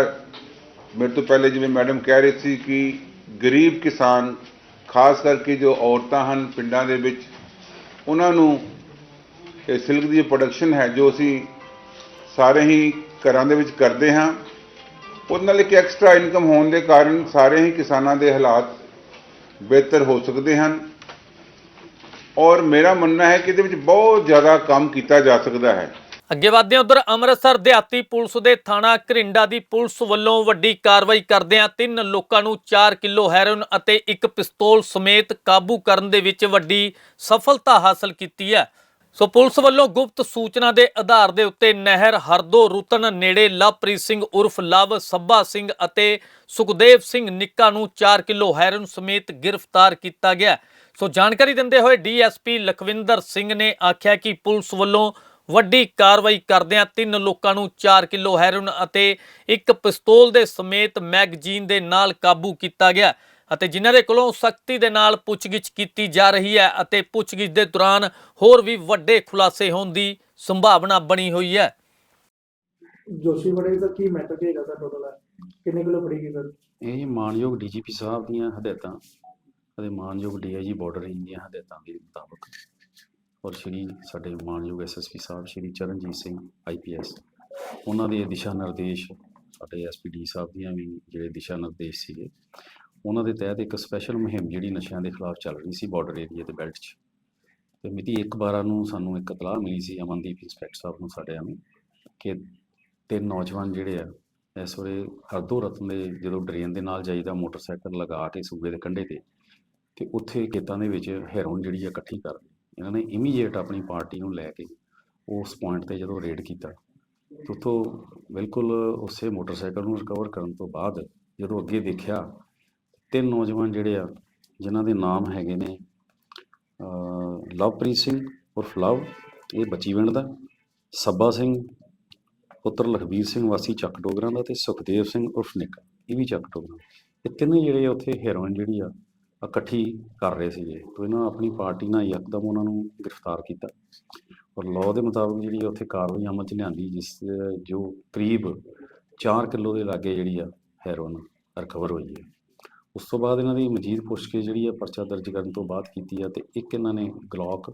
L: ਮੇਰੇ ਤੋਂ ਪਹਿਲੇ ਜਿਵੇਂ ਮੈਡਮ ਕਹਿ ਰਹੀ ਸੀ ਕਿ ਗਰੀਬ ਕਿਸਾਨ, ਖਾਸ ਕਰਕੇ ਜੋ ਔਰਤਾਂ ਹਨ ਪਿੰਡਾਂ ਦੇ ਵਿੱਚ, ਉਹਨਾਂ ਨੂੰ ਇਹ ਸਿਲਕ ਦੀ ਪ੍ਰੋਡਕਸ਼ਨ ਹੈ ਜੋ ਅਸੀਂ ਸਾਰੇ ਹੀ ਘਰਾਂ ਦੇ ਵਿੱਚ ਕਰਦੇ ਹਾਂ। ਉਹਦੇ ਨਾਲ ਇੱਕ ਐਕਸਟਰਾ ਇਨਕਮ ਹੋਣ ਦੇ ਕਾਰਨ ਸਾਰੇ ਹੀ ਕਿਸਾਨਾਂ ਦੇ ਹਾਲਾਤ ਬਿਹਤਰ ਹੋ ਸਕਦੇ ਹਨ। ਔਰ ਮੇਰਾ ਮੰਨਣਾ ਹੈ ਕਿ ਇਹਦੇ ਵਿੱਚ ਬਹੁਤ ਜ਼ਿਆਦਾ ਕੰਮ ਕੀਤਾ ਜਾ ਸਕਦਾ ਹੈ।
A: ਅੱਗੇ ਵਧਦੇ ਹਾਂ ਉਧਰ, ਅੰਮ੍ਰਿਤਸਰ ਦਿਹਾਤੀ ਪੁਲਿਸ ਦੇ ਥਾਣਾ ਘਰਿੰਡਾ ਦੀ ਪੁਲਿਸ ਵੱਲੋਂ ਵੱਡੀ ਕਾਰਵਾਈ ਕਰਦਿਆਂ ਤਿੰਨ ਲੋਕਾਂ ਨੂੰ 4 ਕਿਲੋ ਹੈਰੋਇਨ ਅਤੇ ਇੱਕ ਪਿਸਤੌਲ ਸਮੇਤ ਕਾਬੂ ਕਰਨ ਦੇ ਵਿੱਚ ਵੱਡੀ ਸਫਲਤਾ ਹਾਸਲ ਕੀਤੀ ਹੈ। ਸੋ ਪੁਲਿਸ ਵੱਲੋਂ ਗੁਪਤ ਸੂਚਨਾ ਦੇ ਆਧਾਰ ਦੇ ਉੱਤੇ ਨਹਿਰ ਹਰਦੋ ਰੁਤਨ ਨੇੜੇ ਲਵਪ੍ਰੀਤ ਸਿੰਘ ਉਰਫ ਲਵ ਸੱਬਾ ਸਿੰਘ ਅਤੇ ਸੁਖਦੇਵ ਸਿੰਘ ਨਿੱਕਾ ਨੂੰ 4 ਕਿਲੋ ਹੈਰੋਇਨ ਸਮੇਤ ਗ੍ਰਿਫਤਾਰ ਕੀਤਾ ਗਿਆ। ਸੋ ਜਾਣਕਾਰੀ ਦਿੰਦੇ ਹੋਏ ਡੀਐਸਪੀ ਲਖਵਿੰਦਰ ਸਿੰਘ ਨੇ ਆਖਿਆ ਕਿ ਪੁਲਿਸ ਵੱਲੋਂ ਵੱਡੀ ਕਾਰਵਾਈ ਕਰਦਿਆਂ ਤਿੰਨ ਲੋਕਾਂ ਨੂੰ 4 ਕਿਲੋ ਹੈਰਨ ਅਤੇ ਇੱਕ ਪਿਸਤੌਲ ਦੇ ਸਮੇਤ ਮੈਗਜ਼ੀਨ ਦੇ ਨਾਲ ਕਾਬੂ ਕੀਤਾ ਗਿਆ। ਅਤੇ ਜਿਨ੍ਹਾਂ ਦੇ ਕੋਲੋਂ ਸਖਤੀ ਦੇ ਨਾਲ ਪੁੱਛਗਿੱਛ ਕੀਤੀ ਜਾ ਰਹੀ ਹੈ ਅਤੇ ਪੁੱਛਗਿੱਛ ਦੇ ਦੌਰਾਨ ਹੋਰ ਵੀ ਵੱਡੇ ਖੁਲਾਸੇ ਹੋਣ ਦੀ ਸੰਭਾਵਨਾ ਬਣੀ ਹੋਈ ਹੈ।
K: ਜੋਸ਼ੀ ਬੜੇ ਦਾ ਕੀ ਮੈਟਰ ਕੀ ਹੈਗਾ ਸਰ ਟੋਟਲ ਕਿੰਨੇ ਕਿਲੋ ਫੜੇਗੀ ਸਰ?
M: ਇਹ ਜੀ ਮਾਨਯੋਗ ਡੀਜੀਪੀ ਸਾਹਿਬ ਦੀਆਂ ਹਦਾਇਤਾਂ ਅਤੇ ਮਾਨਯੋਗ ਡੀਆਈਜੀ ਬਾਰਡਰ ਰੇਂਜ ਦੀਆਂ ਹਦਾਇਤਾਂ ਦੇ ਮੁਤਾਬਕ ਔਰ ਸ਼੍ਰੀ ਸਾਡੇ ਮਾਨਯੋਗ ਐਸਐਸਪੀ ਸਾਹਿਬ ਸ਼੍ਰੀ ਚਰਨਜੀਤ ਸਿੰਘ ਆਈਪੀਐਸ ਉਹਨਾਂ ਦੇ ਦਿਸ਼ਾ ਨਿਰਦੇਸ਼ ਸਾਡੇ ਐਸਪੀਡੀ ਸਾਹਿਬ ਦੀਆਂ ਵੀ ਜਿਹੜੇ ਦਿਸ਼ਾ ਨਿਰਦੇਸ਼ ਸੀਗੇ ਉਹਨਾਂ ਦੇ ਤਹਿਤ ਇੱਕ ਸਪੈਸ਼ਲ ਮੁਹਿੰਮ ਜਿਹੜੀ ਨਸ਼ਿਆਂ ਦੇ ਖਿਲਾਫ ਚੱਲ ਰਹੀ ਸੀ ਬਾਰਡਰ ਏਰੀਆ ਤੇ ਬੈਲਟ 'ਚ। ਤੇ ਮਿਤੀ 1/12 ਨੂੰ ਸਾਨੂੰ ਇੱਕ ਇਤਲਾਹ ਮਿਲੀ ਸੀ ਅਮਨਦੀਪ ਇੰਸਪੈਕਟਰ ਸਾਹਿਬ ਨੂੰ ਸਾਡਿਆਂ ਨੂੰ ਕਿ ਤਿੰਨ ਨੌਜਵਾਨ ਜਿਹੜੇ ਆ, ਇਸ ਵੇਲੇ ਹਰਦੋ ਰਤਨ ਦੇ ਜਦੋਂ ਡਰੇਨ ਦੇ ਨਾਲ ਜਾਈਦਾ ਮੋਟਰਸਾਈਕਲ ਲਗਾ ਕੇ ਸੂਬੇ ਦੇ ਕੰਢੇ ਤੇ ਤੇ ਉੱਥੇ ਖੇਤਾਂ ਦੇ ਵਿੱਚ ਹੈਰੋਨ ਜਿਹੜੀ ਆ ਇਕੱਠੀ ਕਰ ਲਈ। ਇਹਨਾਂ ਨੇ ਇਮੀਡੀਏਟ ਆਪਣੀ ਪਾਰਟੀ ਨੂੰ ਲੈ ਕੇ ਉਸ ਪੁਆਇੰਟ ਤੇ ਜਦੋਂ ਰੇਡ ਕੀਤਾ, ਤੇ ਉੱਥੋਂ ਬਿਲਕੁਲ ਉਸੇ ਮੋਟਰਸਾਈਕਲ ਨੂੰ ਰਿਕਵਰ ਕਰਨ ਤੋਂ ਬਾਅਦ ਜਦੋਂ ਅੱਗੇ ਦੇਖਿਆ ਤਿੰਨ ਨੌਜਵਾਨ ਜਿਹੜੇ ਆ, ਜਿਨ੍ਹਾਂ ਦੇ ਨਾਮ ਹੈਗੇ ਨੇ ਲਵਪ੍ਰੀਤ ਸਿੰਘ ਉਰਫ ਲਵ, ਇਹ ਬੱਚੀਵਿੰਡ ਦਾ, ਸੱਬਾ ਸਿੰਘ, ਪੁੱਤਰ ਲਖਬੀਰ ਸਿੰਘ, ਵਾਸੀ ਚੱਕ ਡੋਗਰਾਂ ਦਾ ਤੇ ਸੁਖਦੇਵ ਸਿੰਘ ਉਰਫ ਨਿੱਕਾ, ਇਹ ਵੀ ਚੱਕ ਡੋਗਰਾਂ ਇਹ ਤਿੰਨੇ ਜਿਹੜੇ ਉੱਥੇ ਹੈਰੋਇਨ ਜਿਹੜੀ ਆ, ਇਕੱਠੀ ਕਰ ਰਹੇ ਸੀਗੇ। ਤੋਂ ਇਹਨਾਂ ਆਪਣੀ ਪਾਰਟੀ ਨਾਲ ਯਕਦਮ ਉਹਨਾਂ ਨੂੰ ਗ੍ਰਿਫਤਾਰ ਕੀਤਾ। ਔਰ ਲਾਅ ਦੇ ਮੁਤਾਬਕ ਜਿਹੜੀ ਆ, ਉੱਥੇ ਕਾਰਵਾਈ ਅਮਲ ਚ ਲਿਆਂਦੀ, ਜਿਸ ਜੋ ਕਰੀਬ 4 ਕਿਲੋ ਦੇ ਲਾਗੇ ਜਿਹੜੀ ਆ ਹੈਰੋਇਨ ਰਿਕਵਰ ਹੋਈ ਹੈ। ਉਸ ਤੋਂ ਬਾਅਦ ਇਹਨਾਂ ਦੀ ਮਜੀਦ ਪੁੱਛਕੇ ਜਿਹੜੀ ਆ ਪਰਚਾ ਦਰਜ ਕਰਨ ਤੋਂ ਬਾਅਦ ਕੀਤੀ ਆ ਤੇ ਇੱਕ ਇਹਨਾਂ ਨੇ ਗਲੌਕ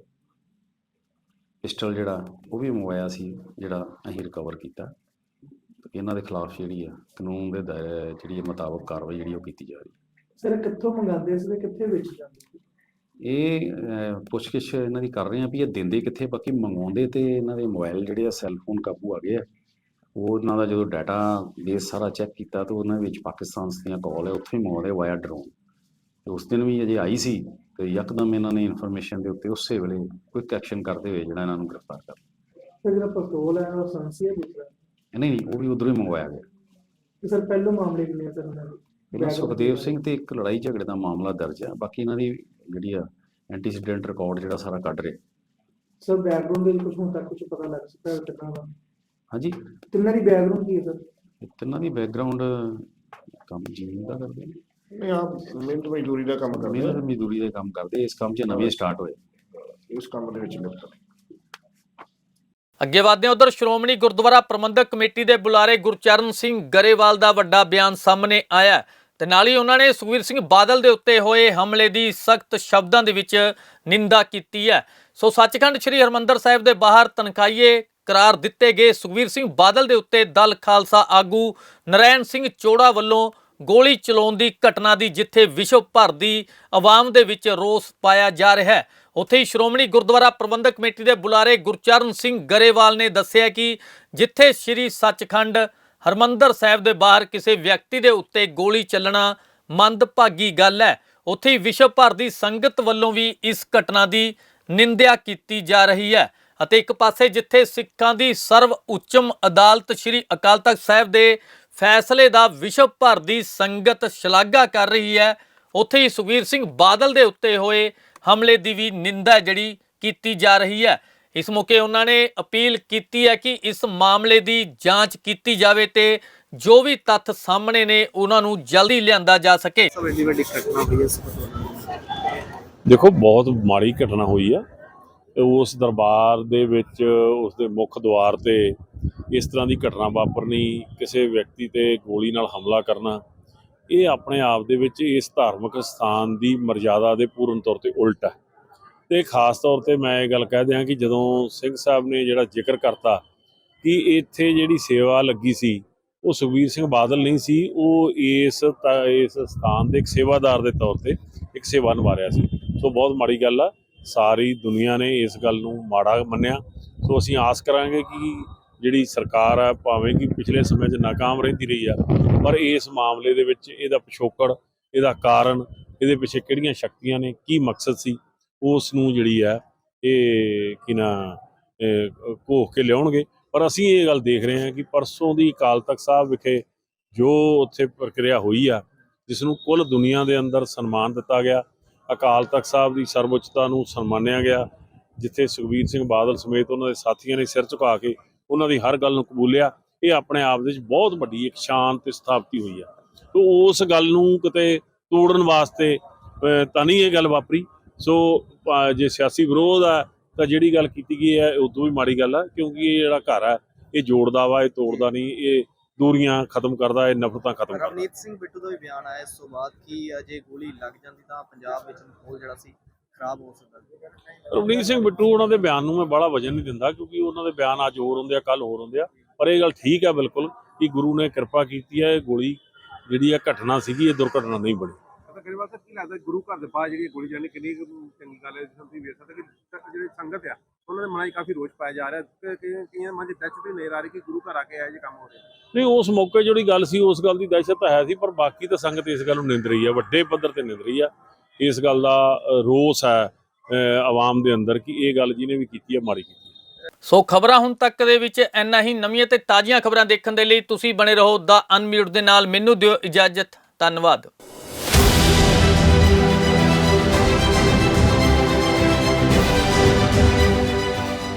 M: ਪਿਸਟਲ ਜਿਹੜਾ ਉਹ ਵੀ ਮੰਗਵਾਇਆ ਸੀ ਜਿਹੜਾ ਅਸੀਂ ਰਿਕਵਰ ਕੀਤਾ। ਇਹਨਾਂ ਦੇ ਖਿਲਾਫ ਜਿਹੜੀ ਆ ਕਾਨੂੰਨ ਦੇ ਦਾਇਰੇ ਜਿਹੜੀ ਮੁਤਾਬਕ ਕਾਰਵਾਈ ਜਿਹੜੀ ਉਹ ਕੀਤੀ ਜਾ ਰਹੀ। ਹੈ
K: ਸਰ ਕਿੱਥੋਂ ਮੰਗਾਉਂਦੇ ਸੀ ਤੇ ਕਿੱਥੇ ਵੇਚੀ ਜਾਂਦੀ ਸੀ?
M: ਇਹ ਪੁੱਛਗਿੱਛ ਇਹਨਾਂ ਦੀ ਕਰ ਰਹੇ ਆ ਵੀ ਇਹ ਦਿੰਦੇ ਕਿੱਥੇ? ਬਾਕੀ ਮੰਗਵਾਉਂਦੇ ਤੇ ਇਹਨਾਂ ਦੇ ਮੋਬਾਈਲ ਜਿਹੜੇ ਆ ਸੈੱਲ ਫੋਨ ਕਾਬੂ ਆ ਗਏ ਆ। ਉਹ ਇਹਨਾਂ ਦਾ ਜਦੋਂ ਡਾਟਾ ਬੇਸ ਸਾਰਾ ਚੈੱਕ ਕੀਤਾ ਤਾਂ ਉਹਨਾਂ ਵਿੱਚ ਪਾਕਿਸਤਾਨ ਦੀਆਂ ਕਾਲ ਹੈ ਉੱਥੇ ਹੀ ਮੰਗਵਾਉਂਦੇ ਵਾਇਆ ਡਰੋਨ ਤੇ ਉਸ ਦਿਨ ਵੀ ਅਜੇ ਆਈ ਸੀ ਤੇ ਯਕਦਮ ਇਹਨਾਂ ਨੇ ਇਨਫੋਰਮੇਸ਼ਨ ਦੇ ਉੱਤੇ ਉਸੇ ਵੇਲੇ ਕੁਇਕ ਐਕਸ਼ਨ ਕਰਦੇ ਹੋਏ ਜਿਹੜਾ ਇਹਨਾਂ ਨੂੰ ਗ੍ਰਿਫਤਾਰ ਕਰ ਲਿਆ।
K: ਜਿਹੜਾ ਪਿਸਤੌਲ ਹੈ ਉਹ ਸੰਸੀ ਹੈ? ਦੂਸਰਾ
M: ਨਹੀਂ ਨਹੀਂ ਉਹ ਵੀ ਉਧਰੋਂ ਹੀ ਮੰਗਵਾਇਆ ਗਿਆ।
K: ਤੇ ਸਰ ਪਹਿਲੋਂ ਮਾਮਲੇ ਕਿੰਨੇ ਸਰ ਉਹਨਾਂ ਦੇ?
M: ਇਹਨਾਂ ਸੁਖਦੇਵ ਸਿੰਘ ਤੇ ਇੱਕ ਲੜਾਈ ਝਗੜੇ ਦਾ ਮਾਮਲਾ ਦਰਜ ਆ ਬਾਕੀ ਇਹਨਾਂ ਦੀ ਜਿਹੜੀ ਆ ਐਂਟੀਸੀਡੈਂਟ ਰਿਕਾਰਡ ਜਿਹੜਾ ਸਾਰਾ ਕੱਢ ਰਹੇ।
K: ਸਰ ਬੈਕਗ੍ਰਾਉਂਡ ਦੇ ਕੁਝ ਹੁਣ ਤੱਕ ਕੁਝ ਪਤਾ ਲੱਗ ਸਕਦਾ ਹੈ ਕਿੰਨਾ
M: ਹਾਂਜੀ।
K: ਤਿੰਨਾਂ ਦੀ ਬੈਕਗ੍ਰਾਉਂਡ ਕੀ ਹੈ ਸਰ
M: ਇਹ ਤਿੰਨਾਂ ਦੀ ਬੈਕਗ੍ਰਾਉਂਡ ਕੰਮ ਜ਼ਮੀਨ ਦਾ ਕਰਦੇ ਨੇ।
F: ਨਹੀਂ ਆਪ ਮਿਹਨਤ ਮਜ਼ਦੂਰੀ ਦਾ ਕੰਮ ਕਰਦੇ
M: ਮਿਹਨਤ
F: ਆ
M: ਮਜ਼ਦੂਰੀ ਦਾ ਕੰਮ ਕਰਦੇ ਇਸ ਕੰਮ 'ਚ ਨਵੇਂ ਸਟਾਰਟ ਹੋਏ।
F: ਇਸ ਕੰਮ ਦੇ ਵਿੱਚ ਲਿਪਤ
A: ਅੱਗੇ ਵਧਦੇ ਹਾਂ ਉਧਰ ਸ਼੍ਰੋਮਣੀ ਗੁਰਦੁਆਰਾ ਪ੍ਰਬੰਧਕ ਕਮੇਟੀ ਦੇ ਬੁਲਾਰੇ ਗੁਰਚਰਨ ਸਿੰਘ ਗਰੇਵਾਲ ਦਾ ਵੱਡਾ ਬਿਆਨ ਸਾਹਮਣੇ ਆਇਆ ਤੇ ਨਾਲ ਹੀ ਉਹਨਾਂ ਨੇ ਸੁਖਵੀਰ ਸਿੰਘ ਬਾਦਲ ਦੇ ਉੱਤੇ ਹੋਏ ਹਮਲੇ ਦੀ ਸਖਤ ਸ਼ਬਦਾਂ ਦੇ ਵਿੱਚ ਨਿੰਦਾ ਕੀਤੀ ਹੈ। ਸੋ ਸੱਚਖੰਡ ਸ੍ਰੀ ਹਰਮੰਦਰ ਸਾਹਿਬ ਦੇ ਬਾਹਰ ਤਨਖਾਹੀਏ ਕਰਾਰ ਦਿੱਤੇ ਗਏ। ਸੁਖਵੀਰ ਸਿੰਘ ਬਾਦਲ ਦੇ ਉੱਤੇ ਦਲ ਖਾਲਸਾ ਆਗੂ ਨਰੈਣ ਸਿੰਘ ਚੋੜਾ ਵੱਲੋਂ ਗੋਲੀ ਚਲਾਉਣ ਦੀ ਘਟਨਾ ਦੀ ਜਿੱਥੇ ਵਿਸ਼ਵ ਭਰ ਦੀ ਆਵਾਮ ਦੇ ਵਿੱਚ ਰੋਸ ਪਾਇਆ ਜਾ ਰਿਹਾ ਹੈ। ਉੱਥੇ ਹੀ ਸ਼੍ਰੋਮਣੀ ਗੁਰਦੁਆਰਾ ਪ੍ਰਬੰਧਕ ਕਮੇਟੀ ਦੇ ਬੁਲਾਰੇ ਗੁਰਚਰਨ ਸਿੰਘ ਗਰੇਵਾਲ ਨੇ ਦੱਸਿਆ ਕਿ ਜਿੱਥੇ ਸ੍ਰੀ ਸੱਚਖੰਡ ਹਰਮੰਦਰ ਸਾਹਿਬ ਦੇ ਬਾਹਰ ਕਿਸੇ ਵਿਅਕਤੀ ਦੇ ਉੱਤੇ ਗੋਲੀ ਚੱਲਣਾ ਮੰਦਭਾਗੀ ਗੱਲ ਹੈ, ਉੱਥੇ ਹੀ ਵਿਸ਼ਵ ਭਰ ਦੀ ਸੰਗਤ ਵੱਲੋਂ ਵੀ ਇਸ ਘਟਨਾ ਦੀ ਨਿੰਦਿਆ ਕੀਤੀ ਜਾ ਰਹੀ ਹੈ। ਅਤੇ ਇੱਕ ਪਾਸੇ ਜਿੱਥੇ ਸਿੱਖਾਂ ਦੀ ਸਰਵ ਉੱਚਮ ਅਦਾਲਤ ਸ੍ਰੀ ਅਕਾਲ ਤਖਤ ਸਾਹਿਬ ਦੇ ਫੈਸਲੇ ਦਾ ਵਿਸ਼ਵ ਭਰ ਦੀ ਸੰਗਤ ਸ਼ਲਾਘਾ ਕਰ ਰਹੀ ਹੈ ਉੱਥੇ ਹੀ ਸੁਖਵੀਰ ਸਿੰਘ ਬਾਦਲ ਦੇ ਉੱਤੇ ਹੋਏ ਹਮਲੇ ਦੀ ਵੀ ਨਿੰਦਾ ਜਿਹੜੀ ਕੀਤੀ ਜਾ ਰਹੀ ਹੈ। ਇਸ ਮੌਕੇ ਉਹਨਾਂ ਨੇ ਅਪੀਲ ਕੀਤੀ ਹੈ ਕਿ ਇਸ ਮਾਮਲੇ ਦੀ ਜਾਂਚ ਕੀਤੀ ਜਾਵੇ ਤੇ ਜੋ ਵੀ ਤੱਥ ਸਾਹਮਣੇ ਨੇ ਉਹਨਾਂ ਨੂੰ ਜਲਦੀ ਲਿਆਂਦਾ ਜਾ ਸਕੇ।
K: ਵੱਡੀ ਵੱਡੀ ਘਟਨਾ ਹੋਈ ਹੈ
N: ਦੇਖੋ ਬਹੁਤ ਮਾੜੀ ਘਟਨਾ ਹੋਈ ਆ ਤੇ ਉਸ ਦਰਬਾਰ ਦੇ ਵਿੱਚ, ਉਸ ਦੇ ਮੁੱਖ ਦੁਆਰ ਤੇ ਇਸ ਤਰ੍ਹਾਂ ਦੀ ਘਟਨਾ ਵਾਪਰਨੀ, ਕਿਸੇ ਵਿਅਕਤੀ ਤੇ ਗੋਲੀ ਨਾਲ ਹਮਲਾ ਕਰਨਾ, ਇਹ ਆਪਣੇ ਆਪ ਦੇ ਵਿੱਚ ਇਸ ਧਾਰਮਿਕ ਸਥਾਨ ਦੀ ਮਰਜ਼ਾਦਾ ਦੇ ਪੂਰਨ ਤੌਰ ਤੇ ਉਲਟ ਹੈ। ਤੇ ਖਾਸ ਤੌਰ ਤੇ ਮੈਂ ਇਹ ਗੱਲ ਕਹਿ ਦਿਆਂ ਕਿ ਜਦੋਂ ਸਿੰਘ ਸਾਹਿਬ ਨੇ ਜਿਹੜਾ ਜ਼ਿਕਰ ਕਰਤਾ ਕਿ ਇੱਥੇ ਜਿਹੜੀ ਸੇਵਾ ਲੱਗੀ ਸੀ, ਉਹ ਸੁਖਬੀਰ ਸਿੰਘ ਬਾਦਲ ਨਹੀਂ ਸੀ, ਉਹ ਇਸ ਤ- ਇਸ ਸਥਾਨ ਦੇ ਇੱਕ ਸੇਵਾਦਾਰ ਦੇ ਤੌਰ ਤੇ ਇੱਕ ਸੇਵਾ ਨਿਭਾ ਰਿਹਾ ਸੀ। ਸੋ ਬਹੁਤ ਮਾੜੀ ਗੱਲ ਆ ਸਾਰੀ ਦੁਨੀਆ ਨੇ ਇਸ ਗੱਲ ਨੂੰ ਮਾੜਾ ਮੰਨਿਆ। ਸੋ ਅਸੀਂ ਆਸ ਕਰਾਂਗੇ ਕਿ ਜਿਹੜੀ ਸਰਕਾਰ ਆ, ਭਾਵੇਂ ਕਿ ਪਿਛਲੇ ਸਮੇਂ 'ਚ ਨਾਕਾਮ ਰਹਿੰਦੀ ਰਹੀ ਆ, ਪਰ ਇਸ ਮਾਮਲੇ ਦੇ ਵਿੱਚ ਇਹਦਾ ਪਿਛੋਕੜ, ਇਹਦਾ ਕਾਰਨ, ਇਹਦੇ ਪਿੱਛੇ ਕਿਹੜੀਆਂ ਸ਼ਕਤੀਆਂ ਨੇ, ਕੀ ਮਕਸਦ ਸੀ, ਉਸ ਨੂੰ ਜਿਹੜੀ ਆ, ਇਹ ਕਿ ਨਾ ਘੋਖ ਕੇ ਲਿਆਉਣਗੇ। ਪਰ ਅਸੀਂ ਇਹ ਗੱਲ ਦੇਖ ਰਹੇ ਹਾਂ ਕਿ ਪਰਸੋਂ ਦੀ ਅਕਾਲ ਤਖਤ ਸਾਹਿਬ ਵਿਖੇ ਜੋ ਉੱਥੇ ਪ੍ਰਕਿਰਿਆ ਹੋਈ ਆ, ਜਿਸ ਨੂੰ ਕੁੱਲ ਦੁਨੀਆ ਦੇ ਅੰਦਰ ਸਨਮਾਨ ਦਿੱਤਾ ਗਿਆ ਅਕਾਲ ਤਖਤ ਸਾਹਿਬ ਦੀ ਸਰਵਉੱਚਤਾ ਨੂੰ ਸਨਮਾਨਿਆ ਗਿਆ, ਜਿੱਥੇ ਸੁਖਬੀਰ ਸਿੰਘ ਬਾਦਲ ਸਮੇਤ ਉਹਨਾਂ ਦੇ ਸਾਥੀਆਂ ਨੇ ਸਿਰ ਝੁਕਾ ਕੇ ਉਹਨਾਂ ਦੀ ਹਰ ਗੱਲ ਨੂੰ ਕਬੂਲਿਆ। ਇਹ ਆਪਣੇ ਆਪ ਦੇ ਵਿੱਚ ਬਹੁਤ ਵੱਡੀ ਇੱਕ ਸ਼ਾਨ ਤੇ ਸਥਾਪਤੀ ਹੋਈ ਆ। ਤੇ ਉਸ ਗੱਲ ਨੂੰ ਕਿਤੇ ਤੋੜਨ ਵਾਸਤੇ ਤਾਂ ਨਹੀਂ ਇਹ ਗੱਲ ਵਾਪਰੀ। ਸੋ ਜੇ ਸਿਆਸੀ ਵਿਰੋਧ ਆ, ਤਾਂ ਜਿਹੜੀ ਗੱਲ ਕੀਤੀ ਗਈ ਹੈ ਉਦੋਂ ਵੀ ਮਾੜੀ ਗੱਲ ਆ, ਕਿਉਂਕਿ ਇਹ ਜਿਹੜਾ ਘਰ ਹੈ ਇਹ ਜੋੜਦਾ ਵਾ, ਇਹ ਤੋੜਦਾ ਨਹੀਂ, ਇਹ ਦੂਰੀਆਂ ਖਤਮ ਕਰਦਾ ਇਹ ਨਫ਼ਰਤਾਂ ਖਤਮ ਕਰਦਾ।
K: ਰਵਨੀਤ ਸਿੰਘ ਬਿੱਟੂ ਦਾ ਵੀ ਬਿਆਨ ਆਇਆ ਇਸ ਤੋਂ ਬਾਅਦ ਕਿ ਜੇ ਗੋਲੀ ਲੱਗ ਜਾਂਦੀ ਤਾਂ ਪੰਜਾਬ ਵਿੱਚ ਮਾਹੌਲ ਜਿਹੜਾ ਸੀ ਖਰਾਬ ਹੋ ਸਕਦਾ ਸੀ।
N: ਰਵਨੀਤ ਸਿੰਘ ਬਿੱਟੂ ਉਹਨਾਂ ਦੇ ਬਿਆਨ ਨੂੰ ਮੈਂ ਬੜਾ ਵਜਨ ਨਹੀਂ ਦਿੰਦਾ ਕਿਉਂਕਿ ਉਹਨਾਂ ਦੇ ਬਿਆਨ ਅੱਜ ਹੋਰ ਹੁੰਦੇ ਆ ਕੱਲ ਹੋਰ ਹੁੰਦੇ ਆ। ਪਰ ਇਹ ਗੱਲ ਠੀਕ ਹੈ ਬਿਲਕੁਲ ਕਿ ਗੁਰੂ ਨੇ ਕਿਰਪਾ ਕੀਤੀ ਹੈ ਇਹ ਗੋਲੀ ਜਿਹੜੀ ਆ ਘਟਨਾ ਸੀਗੀ ਇਹ ਦੁਰਘਟਨਾ ਨਹੀਂ ਬਣੀ।
O: ਤਾਂ ਗਰੇਵਾਲ ਸਾਹਿਬ ਕੀ ਲੱਗਦਾ ਗੁਰੂ ਘਰ ਦੇ ਬਾਹਰ ਜਿਹੜੀ ਗੋਲੀ ਚੱਲਣੀ ਕਿੰਨੀ ਚੰਗੀ ਗੱਲ ਹੈ ਜਿਸ ਤੁਸੀਂ ਵੇਖ ਸਕਦੇ ਕਿ ਜਿਹੜੀ ਸੰਗਤ ਆ ਉਹਨਾਂ ਦੇ ਮਨਾਂ 'ਚ ਕਾਫੀ ਰੋਸ਼ ਪਾਇਆ ਜਾ ਰਿਹਾ ਤੇ ਕਈ- ਕਈਆਂ ਮਨ 'ਚ ਦਹਿਸ਼ਤ ਵੀ ਨਜ਼ਰ ਆ ਰਹੀ ਕਿ ਗੁਰੂ ਘਰ ਆ ਕੇ ਇਹੋ ਜਿਹੇ ਕੰਮ ਹੋ ਰਹੇ
N: ਨਹੀਂ ਉਸ ਮੌਕੇ ਜਿਹੜੀ ਗੱਲ ਸੀ ਉਸ ਗੱਲ ਦੀ ਦਹਿਸ਼ਤ ਤਾਂ ਹੈ ਸੀ ਪਰ ਬਾਕੀ ਤਾਂ ਸੰਗਤ ਇਸ ਗੱਲ ਨੂੰ ਨਿੰਦ ਰਹੀ ਹੈ ਵੱਡੇ ਪੱਧਰ ਤੇ ਨਿੰਦ ਰਹੀ ਹੈ ਇਸ ਗੱਲ ਦਾ ਰੋਸ ਹੈ ਆਵਾਮ ਦੇ ਅੰਦਰ ਕਿ ਇਹ ਗੱਲ ਜਿਹਨੇ ਵੀ ਕੀਤੀ ਹੈ ਮਾੜੀ ਕੀਤੀ।
A: ਸੋ ਖਬਰਾਂ ਹੁਣ ਤੱਕ ਦੇ ਵਿੱਚ ਇੰਨਾ ਹੀ। ਨਵੀਆਂ ਤੇ ਤਾਜ਼ੀਆਂ ਖਬਰਾਂ ਦੇਖਣ ਦੇ ਲਈ ਤੁਸੀਂ ਬਣੇ ਰਹੋ ਦਾ ਅਨਮਿਊਟ ਦੇ ਨਾਲ। ਮੈਨੂੰ ਦਿਓ ਇਜਾਜ਼ਤ। ਧੰਨਵਾਦ।